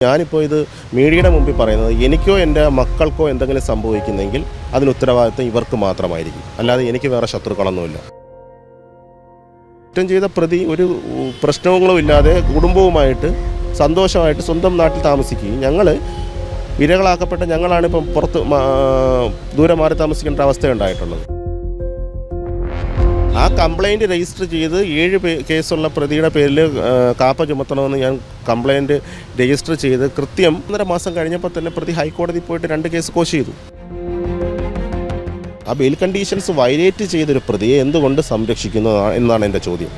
ഞാനിപ്പോൾ ഇത് മീഡിയയുടെ മുമ്പിൽ പറയുന്നത് എനിക്കോ എന്റെ മക്കൾക്കോ എന്തെങ്കിലും സംഭവിക്കുന്നെങ്കിൽ അതിന് ഉത്തരവാദിത്വം ഇവർക്ക് മാത്രമായിരിക്കും. അല്ലാതെ എനിക്ക് വേറെ ശത്രുക്കളൊന്നുമില്ല. കുറ്റം ചെയ്ത പ്രതി ഒരു പ്രശ്നങ്ങളും ഇല്ലാതെ കുടുംബവുമായിട്ട് സന്തോഷമായിട്ട് സ്വന്തം നാട്ടിൽ താമസിക്കുകയും ഞങ്ങൾ ഞങ്ങളാണ് ഇപ്പം പുറത്ത് ദൂരെ മാറി താമസിക്കേണ്ട അവസ്ഥ ഉണ്ടായിട്ടുള്ളത് ആ കംപ്ലൈന്റ് രജിസ്റ്റർ ചെയ്ത് ഏഴ് കേസുള്ള പ്രതിയുടെ പേരിൽ കാപ്പ ചുമത്തണമെന്ന് ഞാൻ കംപ്ലൈന്റ് രജിസ്റ്റർ ചെയ്ത് കൃത്യം ഒന്നര മാസം കഴിഞ്ഞപ്പോൾ തന്നെ പ്രതി ഹൈക്കോടതി പോയിട്ട് രണ്ട് കേസ് കോശ് ചെയ്തു. ആ ബെയിൽ കണ്ടീഷൻസ് വയലേറ്റ് ചെയ്തൊരു പ്രതിയെ എന്തുകൊണ്ട് സംരക്ഷിക്കുന്നു എന്നാണ് എന്റെ ചോദ്യം.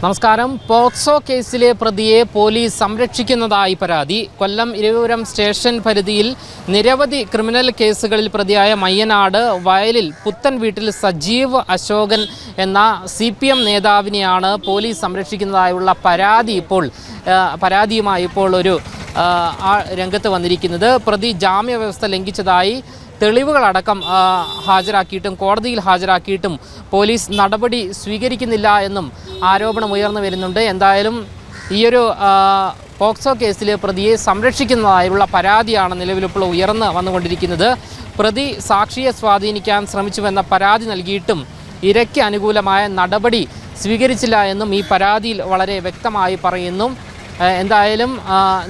നമസ്കാരം. പോക്സോ കേസിലെ പ്രതിയെ പോലീസ് സംരക്ഷിക്കുന്നതായി പരാതി. കൊല്ലം ഇരവിപുരം സ്റ്റേഷൻ പരിധിയിൽ നിരവധി ക്രിമിനൽ കേസുകളിൽ പ്രതിയായ മയ്യനാട് വയലിൽ പുത്തൻ വീട്ടിൽ സജീവ് അശോകൻ എന്ന സി പി എം നേതാവിനെയാണ് പോലീസ് സംരക്ഷിക്കുന്നതായുള്ള പരാതി ഇപ്പോൾ പരാതിയുമായി ഇപ്പോൾ ഒരു രംഗത്ത് വന്നിരിക്കുന്നത്. പ്രതി ജാമ്യ വ്യവസ്ഥ ലംഘിച്ചതായി തെളിവുകളടക്കം ഹാജരാക്കിയിട്ടും കോടതിയിൽ ഹാജരാക്കിയിട്ടും പോലീസ് നടപടി സ്വീകരിക്കുന്നില്ല എന്നും ആരോപണം ഉയർന്നു വരുന്നുണ്ട്. എന്തായാലും ഈയൊരു പോക്സോ കേസിൽ പ്രതിയെ സംരക്ഷിക്കുന്നതായുള്ള പരാതിയാണ് നിലവിലിപ്പോൾ ഉയർന്ന് വന്നുകൊണ്ടിരിക്കുന്നത്. പ്രതി സാക്ഷിയെ സ്വാധീനിക്കാൻ ശ്രമിച്ചുവെന്ന പരാതി നൽകിയിട്ടും ഇരയ്ക്ക് അനുകൂലമായ നടപടി സ്വീകരിച്ചില്ല എന്നും ഈ പരാതിയിൽ വളരെ വ്യക്തമായി പറയുന്നു. എന്തായാലും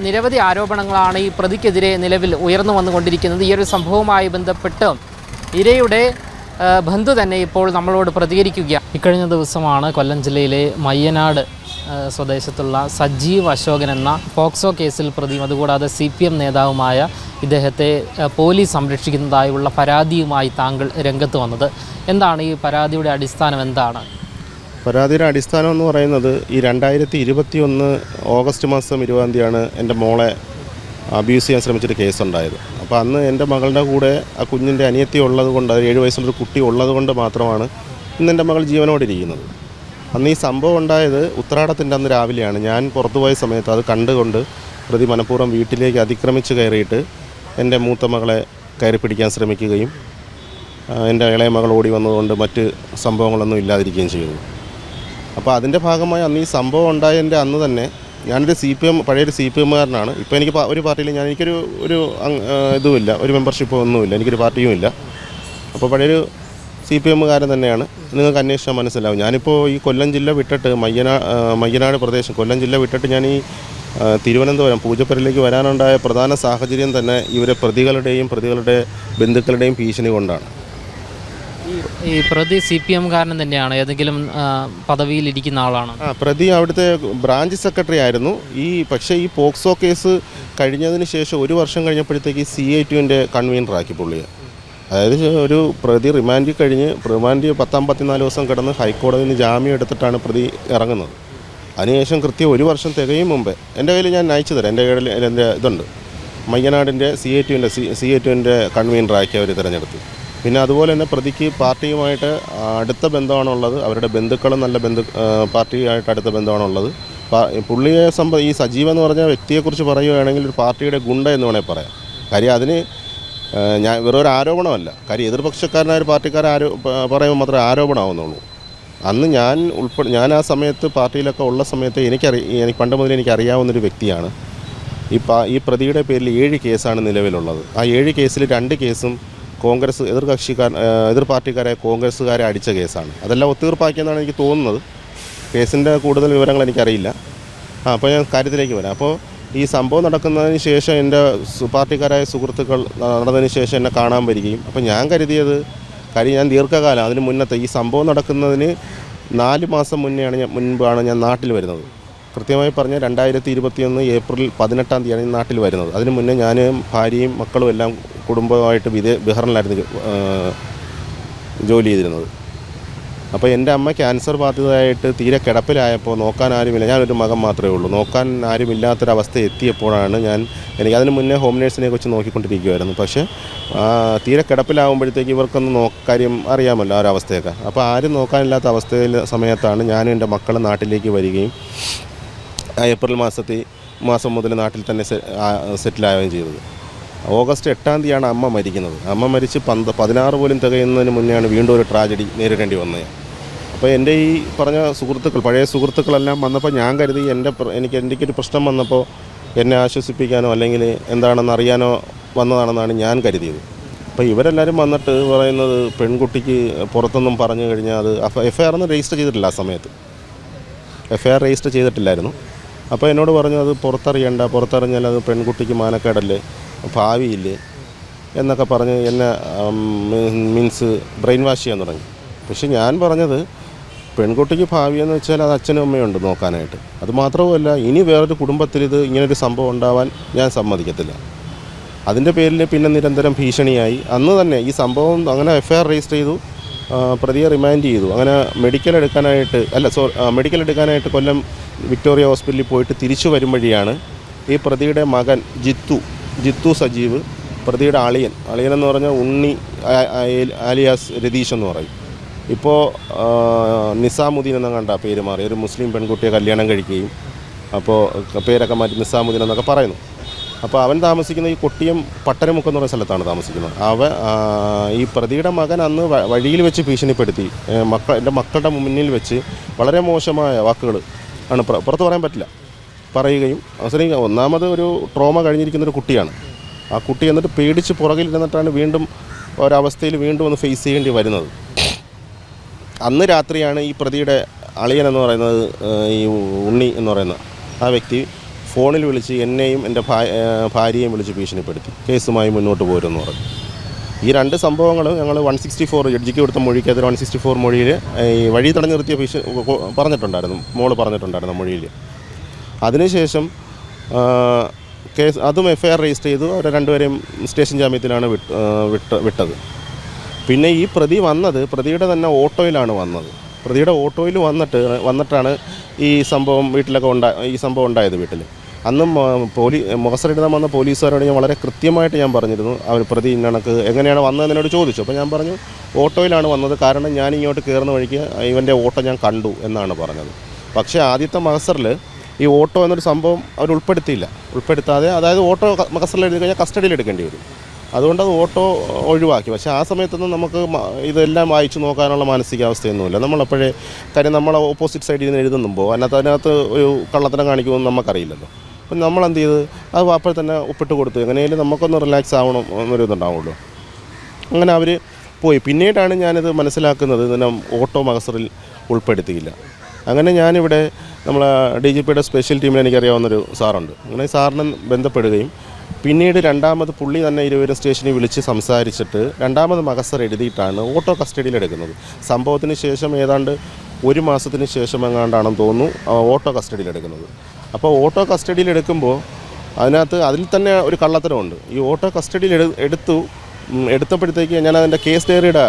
നിരവധി ആരോപണങ്ങളാണ് ഈ പ്രതിക്കെതിരെ നിലവിൽ ഉയർന്നു വന്നുകൊണ്ടിരിക്കുന്നത്. ഈ ഒരു സംഭവവുമായി ബന്ധപ്പെട്ട് ഇരയുടെ ബന്ധു തന്നെ ഇപ്പോൾ നമ്മളോട് പ്രതികരിക്കുക ഇക്കഴിഞ്ഞ ദിവസമാണ് കൊല്ലം ജില്ലയിലെ മയ്യനാട് സ്വദേശത്തുള്ള സജീവ് അശോകൻ എന്ന പോക്സോ കേസിൽ പ്രതിയും അതുകൂടാതെ സി പി എം നേതാവുമായ ഇദ്ദേഹത്തെ പോലീസ് സംരക്ഷിക്കുന്നതായുള്ള പരാതിയുമായി താങ്കൾ രംഗത്ത് വന്നത്. എന്താണ് ഈ പരാതിയുടെ അടിസ്ഥാനം? എന്താണ്? പരാതിയുടെ അടിസ്ഥാനം എന്ന് പറയുന്നത് ഈ രണ്ടായിരത്തി ഇരുപത്തി ഒന്ന് ഓഗസ്റ്റ് മാസം ഇരുപതാം തീയതിയാണ് എന്റെ മോളെ അബ്യൂസ് ചെയ്യാൻ ശ്രമിച്ചിട്ട് കേസുണ്ടായത്. അപ്പോൾ അന്ന് എന്റെ മകളുടെ കൂടെ ആ കുഞ്ഞിന്റെ അനിയത്തി ഉള്ളത് കൊണ്ട് ഏഴ് വയസ്സുള്ളൊരു കുട്ടി ഉള്ളത് കൊണ്ട് മാത്രമാണ് ഇന്ന് എന്റെ മകൾ ജീവനോടെ ജീവനോടിരിക്കുന്നത് അന്ന് ഈ സംഭവം ഉണ്ടായത് ഉത്രാടത്തിന്റെ അന്ന് രാവിലെയാണ്. ഞാൻ പുറത്തുപോയ സമയത്ത് അത് കണ്ടുകൊണ്ട് പ്രതി മനഃപൂർവം വീട്ടിലേക്ക് അതിക്രമിച്ച് കയറിയിട്ട് എന്റെ മൂത്ത മകളെ കയറി പിടിക്കാൻ ശ്രമിക്കുകയും എന്റെ ഇളയ മകൾ ഓടി വന്നതുകൊണ്ട് മറ്റ് സംഭവങ്ങളൊന്നും ഇല്ലാതിരിക്കുകയും ചെയ്തു. അപ്പോൾ അതിന്റെ ഭാഗമായി അന്ന് ഈ സംഭവം ഉണ്ടായതിന്റെ അന്ന് തന്നെ ഞാനൊരു സി പി എം പഴയൊരു സി പി എമ്മുകാരനാണ് ഇപ്പോൾ എനിക്ക് ഒരു പാർട്ടിയിൽ ഞാൻ എനിക്കൊരു ഒരു ഇതുമില്ല. ഒരു മെമ്പർഷിപ്പോ ഒന്നുമില്ല. എനിക്കൊരു പാർട്ടിയും ഇല്ല. അപ്പോൾ പഴയൊരു സി പി എമ്മുകാരൻ തന്നെയാണ്. നിങ്ങൾക്ക് അന്വേഷിച്ചാൽ മനസ്സിലാവും. ഞാനിപ്പോൾ ഈ കൊല്ലം ജില്ല വിട്ടിട്ട് മയ്യനാ മയ്യനാട് പ്രദേശം കൊല്ലം ജില്ല വിട്ടിട്ട് ഞാൻ ഈ തിരുവനന്തപുരം പൂജപ്പുരയിലേക്ക് വരാനുണ്ടായ പ്രധാന സാഹചര്യം തന്നെ ഇവരെ പ്രതികളുടെയും പ്രതികളുടെ ബന്ധുക്കളുടെയും ഭീഷണി കൊണ്ടാണ്. ഈ പ്രതി സി പി എംകാരൻ തന്നെയാണ്. ഏതെങ്കിലും പദവിയിലിരിക്കുന്ന ആളാണ്. പ്രതി അവിടുത്തെ ബ്രാഞ്ച് സെക്രട്ടറി ആയിരുന്നു. ഈ പക്ഷേ ഈ പോക്സോ കേസ് കഴിഞ്ഞതിന് ശേഷം ഒരു വർഷം കഴിഞ്ഞപ്പോഴത്തേക്ക് സി ഐ ടുവിന്റെ കൺവീനറാക്കി പുള്ളിയെ. അതായത് ഒരു പ്രതി റിമാൻഡിൽ കഴിഞ്ഞ് റിമാൻഡ് പത്താം പത്തിനാല് ദിവസം കിടന്ന് ഹൈക്കോടതി നിന്ന് ജാമ്യം എടുത്തിട്ടാണ് പ്രതി ഇറങ്ങുന്നത്. അതിനുശേഷം കൃത്യം ഒരു വർഷം തികയും മുമ്പേ. എന്റെ കയ്യിൽ ഞാൻ അയച്ചു തരാം. എന്റെ കയ്യിൽ എന്റെ ഇതുണ്ട്. മയ്യനാടിന്റെ സി ഐ ടുവിന്റെ സി സി ഐ ടുവിന്റെ കൺവീനറാക്കി അവർ തിരഞ്ഞെടുത്തു. പിന്നെ അതുപോലെ തന്നെ പ്രതിക്ക് പാർട്ടിയുമായിട്ട് അടുത്ത ബന്ധമാണുള്ളത്. അവരുടെ ബന്ധുക്കളും നല്ല ബന്ധു പാർട്ടിയായിട്ട് അടുത്ത ബന്ധമാണുള്ളത്. പുള്ളിയെ സംബ ഈ സജീവ എന്ന് പറഞ്ഞ വ്യക്തിയെക്കുറിച്ച് പറയുകയാണെങ്കിൽ ഒരു പാർട്ടിയുടെ ഗുണ്ട എന്ന് വേണേൽ പറയാം. കാര്യം അതിന് ഞാൻ വെറും ഒരു ആരോപണമല്ല. കാര്യം എതിർപക്ഷക്കാരനായ ഒരു പാർട്ടിക്കാരൻ ആരോ പറയുമ്പോൾ മാത്രമേ ആരോപണമാവുന്നുള്ളൂ. അന്ന് ഞാൻ ഉൾപ്പെടെ ഞാൻ ആ സമയത്ത് പാർട്ടിയിലൊക്കെ ഉള്ള സമയത്ത് എനിക്കറി എനിക്ക് പണ്ട് മുതൽ എനിക്ക് അറിയാവുന്നൊരു വ്യക്തിയാണ്. ഈ പാ ഈ പ്രതിയുടെ പേരിൽ ഏഴ് കേസാണ് നിലവിലുള്ളത്. ആ ഏഴ് കേസിൽ രണ്ട് കേസും കോൺഗ്രസ് എതിർ കക്ഷിക്കാർ എതിർ പാർട്ടിക്കാരെ കോൺഗ്രസ്സുകാരെ അടിച്ച കേസാണ്. അതെല്ലാം ഒത്തീർപ്പാക്കിയെന്നാണ് എനിക്ക് തോന്നുന്നത്. കേസിന്റെ കൂടുതൽ വിവരങ്ങൾ എനിക്കറിയില്ല. ആ അപ്പോൾ ഞാൻ കാര്യത്തിലേക്ക് വരാം. അപ്പോൾ ഈ സംഭവം നടക്കുന്നതിന് ശേഷം എന്റെ പാർട്ടിക്കാരായ സുഹൃത്തുക്കൾ നടന്നതിന് ശേഷം എന്നെ കാണാൻ വരികയും. അപ്പോൾ ഞാൻ കരുതിയത് കാര്യം ഞാൻ ദീർഘകാലം അതിന് മുന്നത്തെ ഈ സംഭവം നടക്കുന്നതിന് നാല് മാസം മുന്നെയാണ് ഞാൻ മുൻപാണ് ഞാൻ നാട്ടിൽ വരുന്നത്. കൃത്യമായി പറഞ്ഞാൽ രണ്ടായിരത്തി ഇരുപത്തിയൊന്ന് ഏപ്രിൽ പതിനെട്ടാം തീയതിയാണ് ഈ നാട്ടിൽ വരുന്നത്. അതിന് മുന്നേ ഞാൻ ഭാര്യയും മക്കളും എല്ലാം കുടുംബമായിട്ട് വിദേ ബിഹാറിലായിരുന്നു ആ, ജോലി ചെയ്തിരുന്നത്. അപ്പോൾ എന്റെ അമ്മ ക്യാൻസർ ബാധിതയായിട്ട് തീരെ കിടപ്പിലായപ്പോൾ നോക്കാൻ ആരുമില്ല. ഞാനൊരു മകൻ മാത്രമേ ഉള്ളൂ. നോക്കാൻ ആരുമില്ലാത്തൊരവസ്ഥ എത്തിയപ്പോഴാണ് ഞാൻ എനിക്ക് അതിന് മുന്നേ ഹോം നേഴ്സിനെ കുറിച്ച് നോക്കിക്കൊണ്ടിരിക്കുമായിരുന്നു പക്ഷേ തീരെ കിടപ്പിലാവുമ്പോഴത്തേക്ക് ഇവർക്കൊന്നും നോ കാര്യം അറിയാമല്ലോ ആ ഒരു അവസ്ഥയൊക്കെ അപ്പോൾ ആരും നോക്കാനില്ലാത്ത അവസ്ഥയിൽ സമയത്താണ് ഞാനും എന്റെ മക്കളും നാട്ടിലേക്ക് വരികയും ഏപ്രിൽ മാസത്തിൽ മാസം മുതൽ നാട്ടിൽ തന്നെ സെറ്റിലാവുകയും ചെയ്തത്. ഓഗസ്റ്റ് എട്ടാം തീയതിയാണ് അമ്മ മരിക്കുന്നത്. അമ്മ മരിച്ച് പന്ത് പതിനാറ് പോലും തികയുന്നതിന് മുന്നെയാണ് വീണ്ടും ഒരു ട്രാജഡി നേരിടേണ്ടി വന്നത്. അപ്പോൾ എന്റെ ഈ പറഞ്ഞ സുഹൃത്തുക്കൾ പഴയ സുഹൃത്തുക്കളെല്ലാം വന്നപ്പോൾ ഞാൻ കരുതി എന്റെ എനിക്ക് എനിക്കൊരു പ്രശ്നം വന്നപ്പോൾ എന്നെ ആശ്വസിപ്പിക്കാനോ അല്ലെങ്കിൽ എന്താണെന്ന് അറിയാനോ വന്നതാണെന്നാണ് ഞാൻ കരുതിയത്. അപ്പോൾ ഇവരെല്ലാവരും വന്നിട്ട് പറയുന്നത് പെൺകുട്ടിക്ക് പുറത്തൊന്നും പറഞ്ഞു കഴിഞ്ഞാൽ അത് എഫ് ഐ ആർ ഒന്നും രജിസ്റ്റർ ചെയ്തിട്ടില്ല ആ സമയത്ത്. എഫ് ഐ ആർ രജിസ്റ്റർ ചെയ്തിട്ടില്ലായിരുന്നു. അപ്പോൾ എന്നോട് പറഞ്ഞു അത് പുറത്തറിയണ്ട പുറത്തറിഞ്ഞാൽ അത് പെൺകുട്ടിക്ക് മാനക്കേടല്ലേ ഭാവിയില്ലേ? എന്നൊക്കെ പറഞ്ഞ് എന്നെ മീൻസ് ബ്രെയിൻ വാഷ് ചെയ്യാൻ തുടങ്ങി. പക്ഷെ ഞാൻ പറഞ്ഞത് പെൺകുട്ടിക്ക് ഭാവി എന്ന് വെച്ചാൽ അത് അച്ഛനും അമ്മയുണ്ട് നോക്കാനായിട്ട്. അത് മാത്രവുമല്ല ഇനി വേറൊരു കുടുംബത്തിൽ ഇത് ഇങ്ങനൊരു സംഭവം ഉണ്ടാവാൻ ഞാൻ സമ്മതിക്കത്തില്ല. അതിന്റെ പേരിൽ പിന്നെ നിരന്തരം ഭീഷണിയായി. അന്ന് തന്നെ ഈ സംഭവം അങ്ങനെ എഫ് ഐ ആർ രജിസ്റ്റർ ചെയ്തു. പ്രതിയെ റിമാൻഡ് ചെയ്തു. അങ്ങനെ മെഡിക്കൽ എടുക്കാനായിട്ട് അല്ല സോ മെഡിക്കൽ എടുക്കാനായിട്ട് കൊല്ലം വിക്ടോറിയ ഹോസ്പിറ്റലിൽ പോയിട്ട് തിരിച്ചു വരും ഈ പ്രതിയുടെ മകൻ ജിത്തു ജിത്തു സജീവ് പ്രതിയുടെ അളിയൻ. അളിയൻ എന്ന് പറഞ്ഞാൽ ഉണ്ണി ആലിയാസ് രതീഷ് എന്ന് പറയും. ഇപ്പോൾ നിസാമുദ്ദീൻ എന്ന കണ്ട പേര് മാറി. ഒരു മുസ്ലിം പെൺകുട്ടിയെ കല്യാണം കഴിക്കുകയും അപ്പോൾ പേരൊക്കെ മാറ്റി നിസാമുദ്ദീൻ എന്നൊക്കെ പറയുന്നു. അപ്പോൾ അവൻ താമസിക്കുന്ന ഈ കൊട്ടിയം പട്ടരമുക്ക് എന്ന് പറയുന്ന സ്ഥലത്താണ് താമസിക്കുന്നത്. അവ ഈ പ്രതിയുടെ മകൻ അന്ന് വഴിയിൽ വെച്ച് ഭീഷണിപ്പെടുത്തി. മക്കൾ മക്ക എന്റെ മക്കളുടെ മുന്നിൽ വെച്ച് വളരെ മോശമായ വാക്കുകൾ ആണ് പുറത്ത് പറയാൻ പറ്റില്ല. പറയുകയും അവസരം ഒന്നാമത് ഒരു ട്രോമ കഴിഞ്ഞിരിക്കുന്ന ഒരു കുട്ടിയാണ്. ആ കുട്ടി എന്നിട്ട് പേടിച്ച് പുറകിൽ ഇരുന്നിട്ടാണ് വീണ്ടും ഒരവസ്ഥയിൽ വീണ്ടും ഒന്ന് ഫേസ് ചെയ്യേണ്ടി വരുന്നത്. അന്ന് രാത്രിയാണ് ഈ പ്രതിയുടെ അളിയൻ എന്ന് പറയുന്നത് ഈ ഉണ്ണി എന്ന് പറയുന്ന ആ വ്യക്തി ഫോണിൽ വിളിച്ച് എന്നെയും എന്റെ ഭാര്യയെയും വിളിച്ച് ഭീഷണിപ്പെടുത്തി. കേസുമായി മുന്നോട്ട് പോരുമെന്ന് പറഞ്ഞു. ഈ രണ്ട് സംഭവങ്ങൾ ഞങ്ങൾ വൺ സിക്സ്റ്റി ഫോർ ജഡ്ജിക്ക് കൊടുത്ത മൊഴിക്കെതിരെ വൺ സിക്സ്റ്റി ഫോർ മൊഴിയിൽ ഈ വഴി തടഞ്ഞു നിർത്തിയ ഭീഷണി പറഞ്ഞിട്ടുണ്ടായിരുന്നു. മോൾ പറഞ്ഞിട്ടുണ്ടായിരുന്നു മൊഴിയിൽ അതിനുശേഷം കേസ് അതും എഫ് ഐ ആർ രജിസ്റ്റർ ചെയ്തു. അവരെ രണ്ടുപേരെയും സ്റ്റേഷൻ ജാമ്യത്തിലാണ് വിട്ട് വിട്ട് വിട്ടത്. പിന്നെ ഈ പ്രതി വന്നത് പ്രതിയുടെ തന്നെ ഓട്ടോയിലാണ് വന്നത്. പ്രതിയുടെ ഓട്ടോയിൽ വന്നിട്ട് വന്നിട്ടാണ് ഈ സംഭവം വീട്ടിലൊക്കെ ഉണ്ടാ ഈ സംഭവം ഉണ്ടായത് വീട്ടിൽ അന്നും പോലീ മുഖസറിടാൻ വന്ന പോലീസുകാരോട് ഞാൻ വളരെ കൃത്യമായിട്ട് ഞാൻ പറഞ്ഞിരുന്നു. അവർ പ്രതി ഇന്നണക്ക് എങ്ങനെയാണ് വന്നതെന്നോട് ചോദിച്ചു. അപ്പോൾ ഞാൻ പറഞ്ഞു ഓട്ടോയിലാണ് വന്നത്. കാരണം ഞാൻ ഇങ്ങോട്ട് കയറുന്ന വഴിക്ക് ഇവന്റെ ഓട്ടോ ഞാൻ കണ്ടു എന്നാണ് പറഞ്ഞത്. പക്ഷേ ആദ്യത്തെ മഹസറിൽ ഈ ഓട്ടോ എന്നൊരു സംഭവം അവർ ഉൾപ്പെടുത്തിയില്ല. ഉൾപ്പെടുത്താതെ അതായത് ഓട്ടോ മഹസറിൽ എഴുതി കഴിഞ്ഞാൽ കസ്റ്റഡിയിൽ എടുക്കേണ്ടി വരും. അതുകൊണ്ട് അത് ഓട്ടോ ഒഴിവാക്കി. പക്ഷേ ആ സമയത്തൊന്നും നമുക്ക് ഇതെല്ലാം വായിച്ചു നോക്കാനുള്ള മാനസികാവസ്ഥയൊന്നുമില്ല. നമ്മളപ്പോഴേ കാര്യം നമ്മൾ ഓപ്പോസിറ്റ് സൈഡിൽ നിന്ന് എഴുതുന്നുമ്പോൾ അതിനകത്ത് അതിനകത്ത് ഒരു കള്ളത്തരം കാണിക്കുമെന്ന് നമുക്കറിയില്ലല്ലോ. അപ്പം നമ്മൾ എന്ത് ചെയ്ത്? അത് അപ്പോൾ തന്നെ ഒപ്പിട്ട് കൊടുത്തു. എങ്ങനെയാലും നമുക്കൊന്ന് റിലാക്സ് ആവണം എന്നൊരു ഇതുണ്ടാവുള്ളൂ. അങ്ങനെ അവർ പോയി. പിന്നീടാണ് ഞാനിത് മനസ്സിലാക്കുന്നത് ഇതിനെ ഓട്ടോ മഹസറിൽ ഉൾപ്പെടുത്തിയില്ല. അങ്ങനെ ഞാനിവിടെ നമ്മളെ ഡി ജി പിയുടെ സ്പെഷ്യൽ ടീമിൽ എനിക്കറിയാവുന്നൊരു സാറുണ്ട്. അങ്ങനെ സാറിനെ ബന്ധപ്പെടുകയും പിന്നീട് രണ്ടാമത് പുള്ളി തന്നെ ഇരുവരും സ്റ്റേഷനിൽ വിളിച്ച് സംസാരിച്ചിട്ട് രണ്ടാമത് മകസർ എഴുതിയിട്ടാണ് ഓട്ടോ കസ്റ്റഡിയിൽ എടുക്കുന്നത്. സംഭവത്തിന് ശേഷം ഏതാണ്ട് ഒരു മാസത്തിന് ശേഷം എങ്ങാണ്ടാണെന്ന് തോന്നുന്നു ഓട്ടോ കസ്റ്റഡിയിൽ എടുക്കുന്നത്. അപ്പോൾ ഓട്ടോ കസ്റ്റഡിയിൽ എടുക്കുമ്പോൾ അതിനകത്ത് അതിൽ തന്നെ ഒരു കള്ളത്തരമുണ്ട്. ഈ ഓട്ടോ കസ്റ്റഡിയിൽ എടുത്തു എടുത്തപ്പോഴത്തേക്ക് ഞാൻ അതിന്റെ കേസ് ഡയറിയുടെ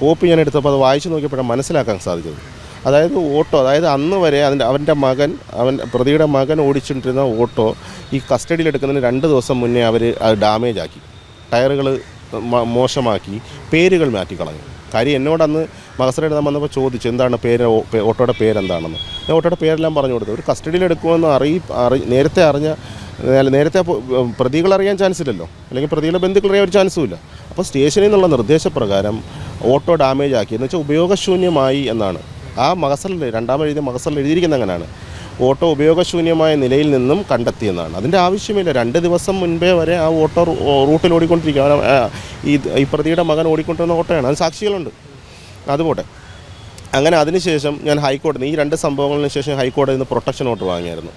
കോപ്പി ഞാൻ എടുത്തപ്പോൾ അത് വായിച്ചു നോക്കിയപ്പോഴാണ് മനസ്സിലാക്കാൻ സാധിച്ചത്. അതായത് ഓട്ടോ അതായത് അന്ന് വരെ അതിന്റെ അവന്റെ മകൻ അവൻ പ്രതിയുടെ മകൻ ഓടിച്ചുകൊണ്ടിരുന്ന ഓട്ടോ ഈ കസ്റ്റഡിയിൽ എടുക്കുന്നതിന് രണ്ട് ദിവസം മുന്നേ അവർ അത് ഡാമേജ് ആക്കി. ടയറുകൾ മോശമാക്കി പേരുകൾ മാറ്റിക്കളഞ്ഞു. കാര്യം എന്നോടന്ന് അന്ന് മകസറ വന്നപ്പോൾ ചോദിച്ചു എന്താണ് പേര് ഓട്ടോയുടെ പേരെന്താണെന്ന്. ഞാൻ ഓട്ടോയുടെ പേരെല്ലാം പറഞ്ഞു കൊടുത്തു. ഒരു കസ്റ്റഡിയിൽ എടുക്കുമെന്ന് അറി അറി നേരത്തെ അറിഞ്ഞ നേരത്തെ പ്രതികൾ അറിയാൻ ചാൻസ് ഇല്ലല്ലോ. അല്ലെങ്കിൽ പ്രതികളുടെ ബന്ധുക്കൾ അറിയാൻ ഒരു ചാൻസും ഇല്ല. അപ്പോൾ സ്റ്റേഷനിൽ നിന്നുള്ള നിർദ്ദേശപ്രകാരം ഓട്ടോ ഡാമേജ് ആക്കി. എന്ന് വെച്ചാൽ ഉപയോഗശൂന്യമായി എന്നാണ്. ആ മകസറിൽ രണ്ടാമത് എഴുതിയ മകസറിൽ എഴുതിയിരിക്കുന്ന അങ്ങനെയാണ് ഓട്ടോ ഉപയോഗശൂന്യമായ നിലയിൽ നിന്നും കണ്ടെത്തിയെന്നാണ്. അതിന്റെ ആവശ്യമില്ല. രണ്ട് ദിവസം മുൻപേ വരെ ആ ഓട്ടോ റൂട്ടിൽ ഓടിക്കൊണ്ടിരിക്കുക ഈ ഈ പ്രതിയുടെ മകൻ ഓടിക്കൊണ്ടിരുന്ന ഓട്ടോയാണ്. അത് സാക്ഷികളുണ്ട്. അതുപോട്ടെ. അങ്ങനെ അതിനുശേഷം ഞാൻ ഹൈക്കോടതി ഈ രണ്ട് സംഭവങ്ങളിന് ശേഷം ഹൈക്കോടതിയിൽ നിന്ന് പ്രൊട്ടക്ഷൻ ഓർഡർ വാങ്ങിയായിരുന്നു.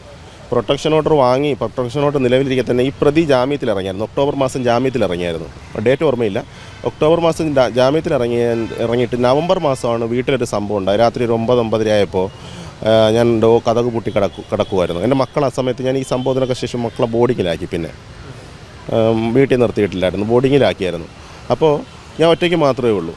പ്രൊട്ടക്ഷൻ ഓർഡർ വാങ്ങി പ്രൊട്ടക്ഷൻ ഓർഡർ നിലവിലിരിക്കെ തന്നെ ഈ പ്രതി ജാമ്യത്തിൽ ഇറങ്ങിയായിരുന്നു ഒക്ടോബർ മാസം ജാമ്യത്തിൽ ഇറങ്ങിയായിരുന്നു ഡേറ്റ് ഓർമ്മയില്ല. ഒക്ടോബർ മാസം ജാമ്യത്തിൽ ഇറങ്ങി ഇറങ്ങിയിട്ട് നവംബർ മാസമാണ് വീട്ടിലൊരു സംഭവം ഉണ്ടായി രാത്രി ഒരു ഒമ്പത് ഒമ്പതര ആയപ്പോൾ ഞാൻ ഡോ കഥക് പൂട്ടി കിടക്കു കിടക്കുമായിരുന്നു എന്റെ മക്കൾ ആ സമയത്ത് ഞാൻ ഈ സംഭവത്തിനൊക്കെ ശേഷം മക്കളെ ബോർഡിങ്ങിലാക്കി പിന്നെ. വീട്ടിൽ നിർത്തിയിട്ടില്ലായിരുന്നു. ബോർഡിങ്ങിലാക്കിയായിരുന്നു അപ്പോൾ ഞാൻ ഒറ്റയ്ക്ക് മാത്രമേ ഉള്ളൂ.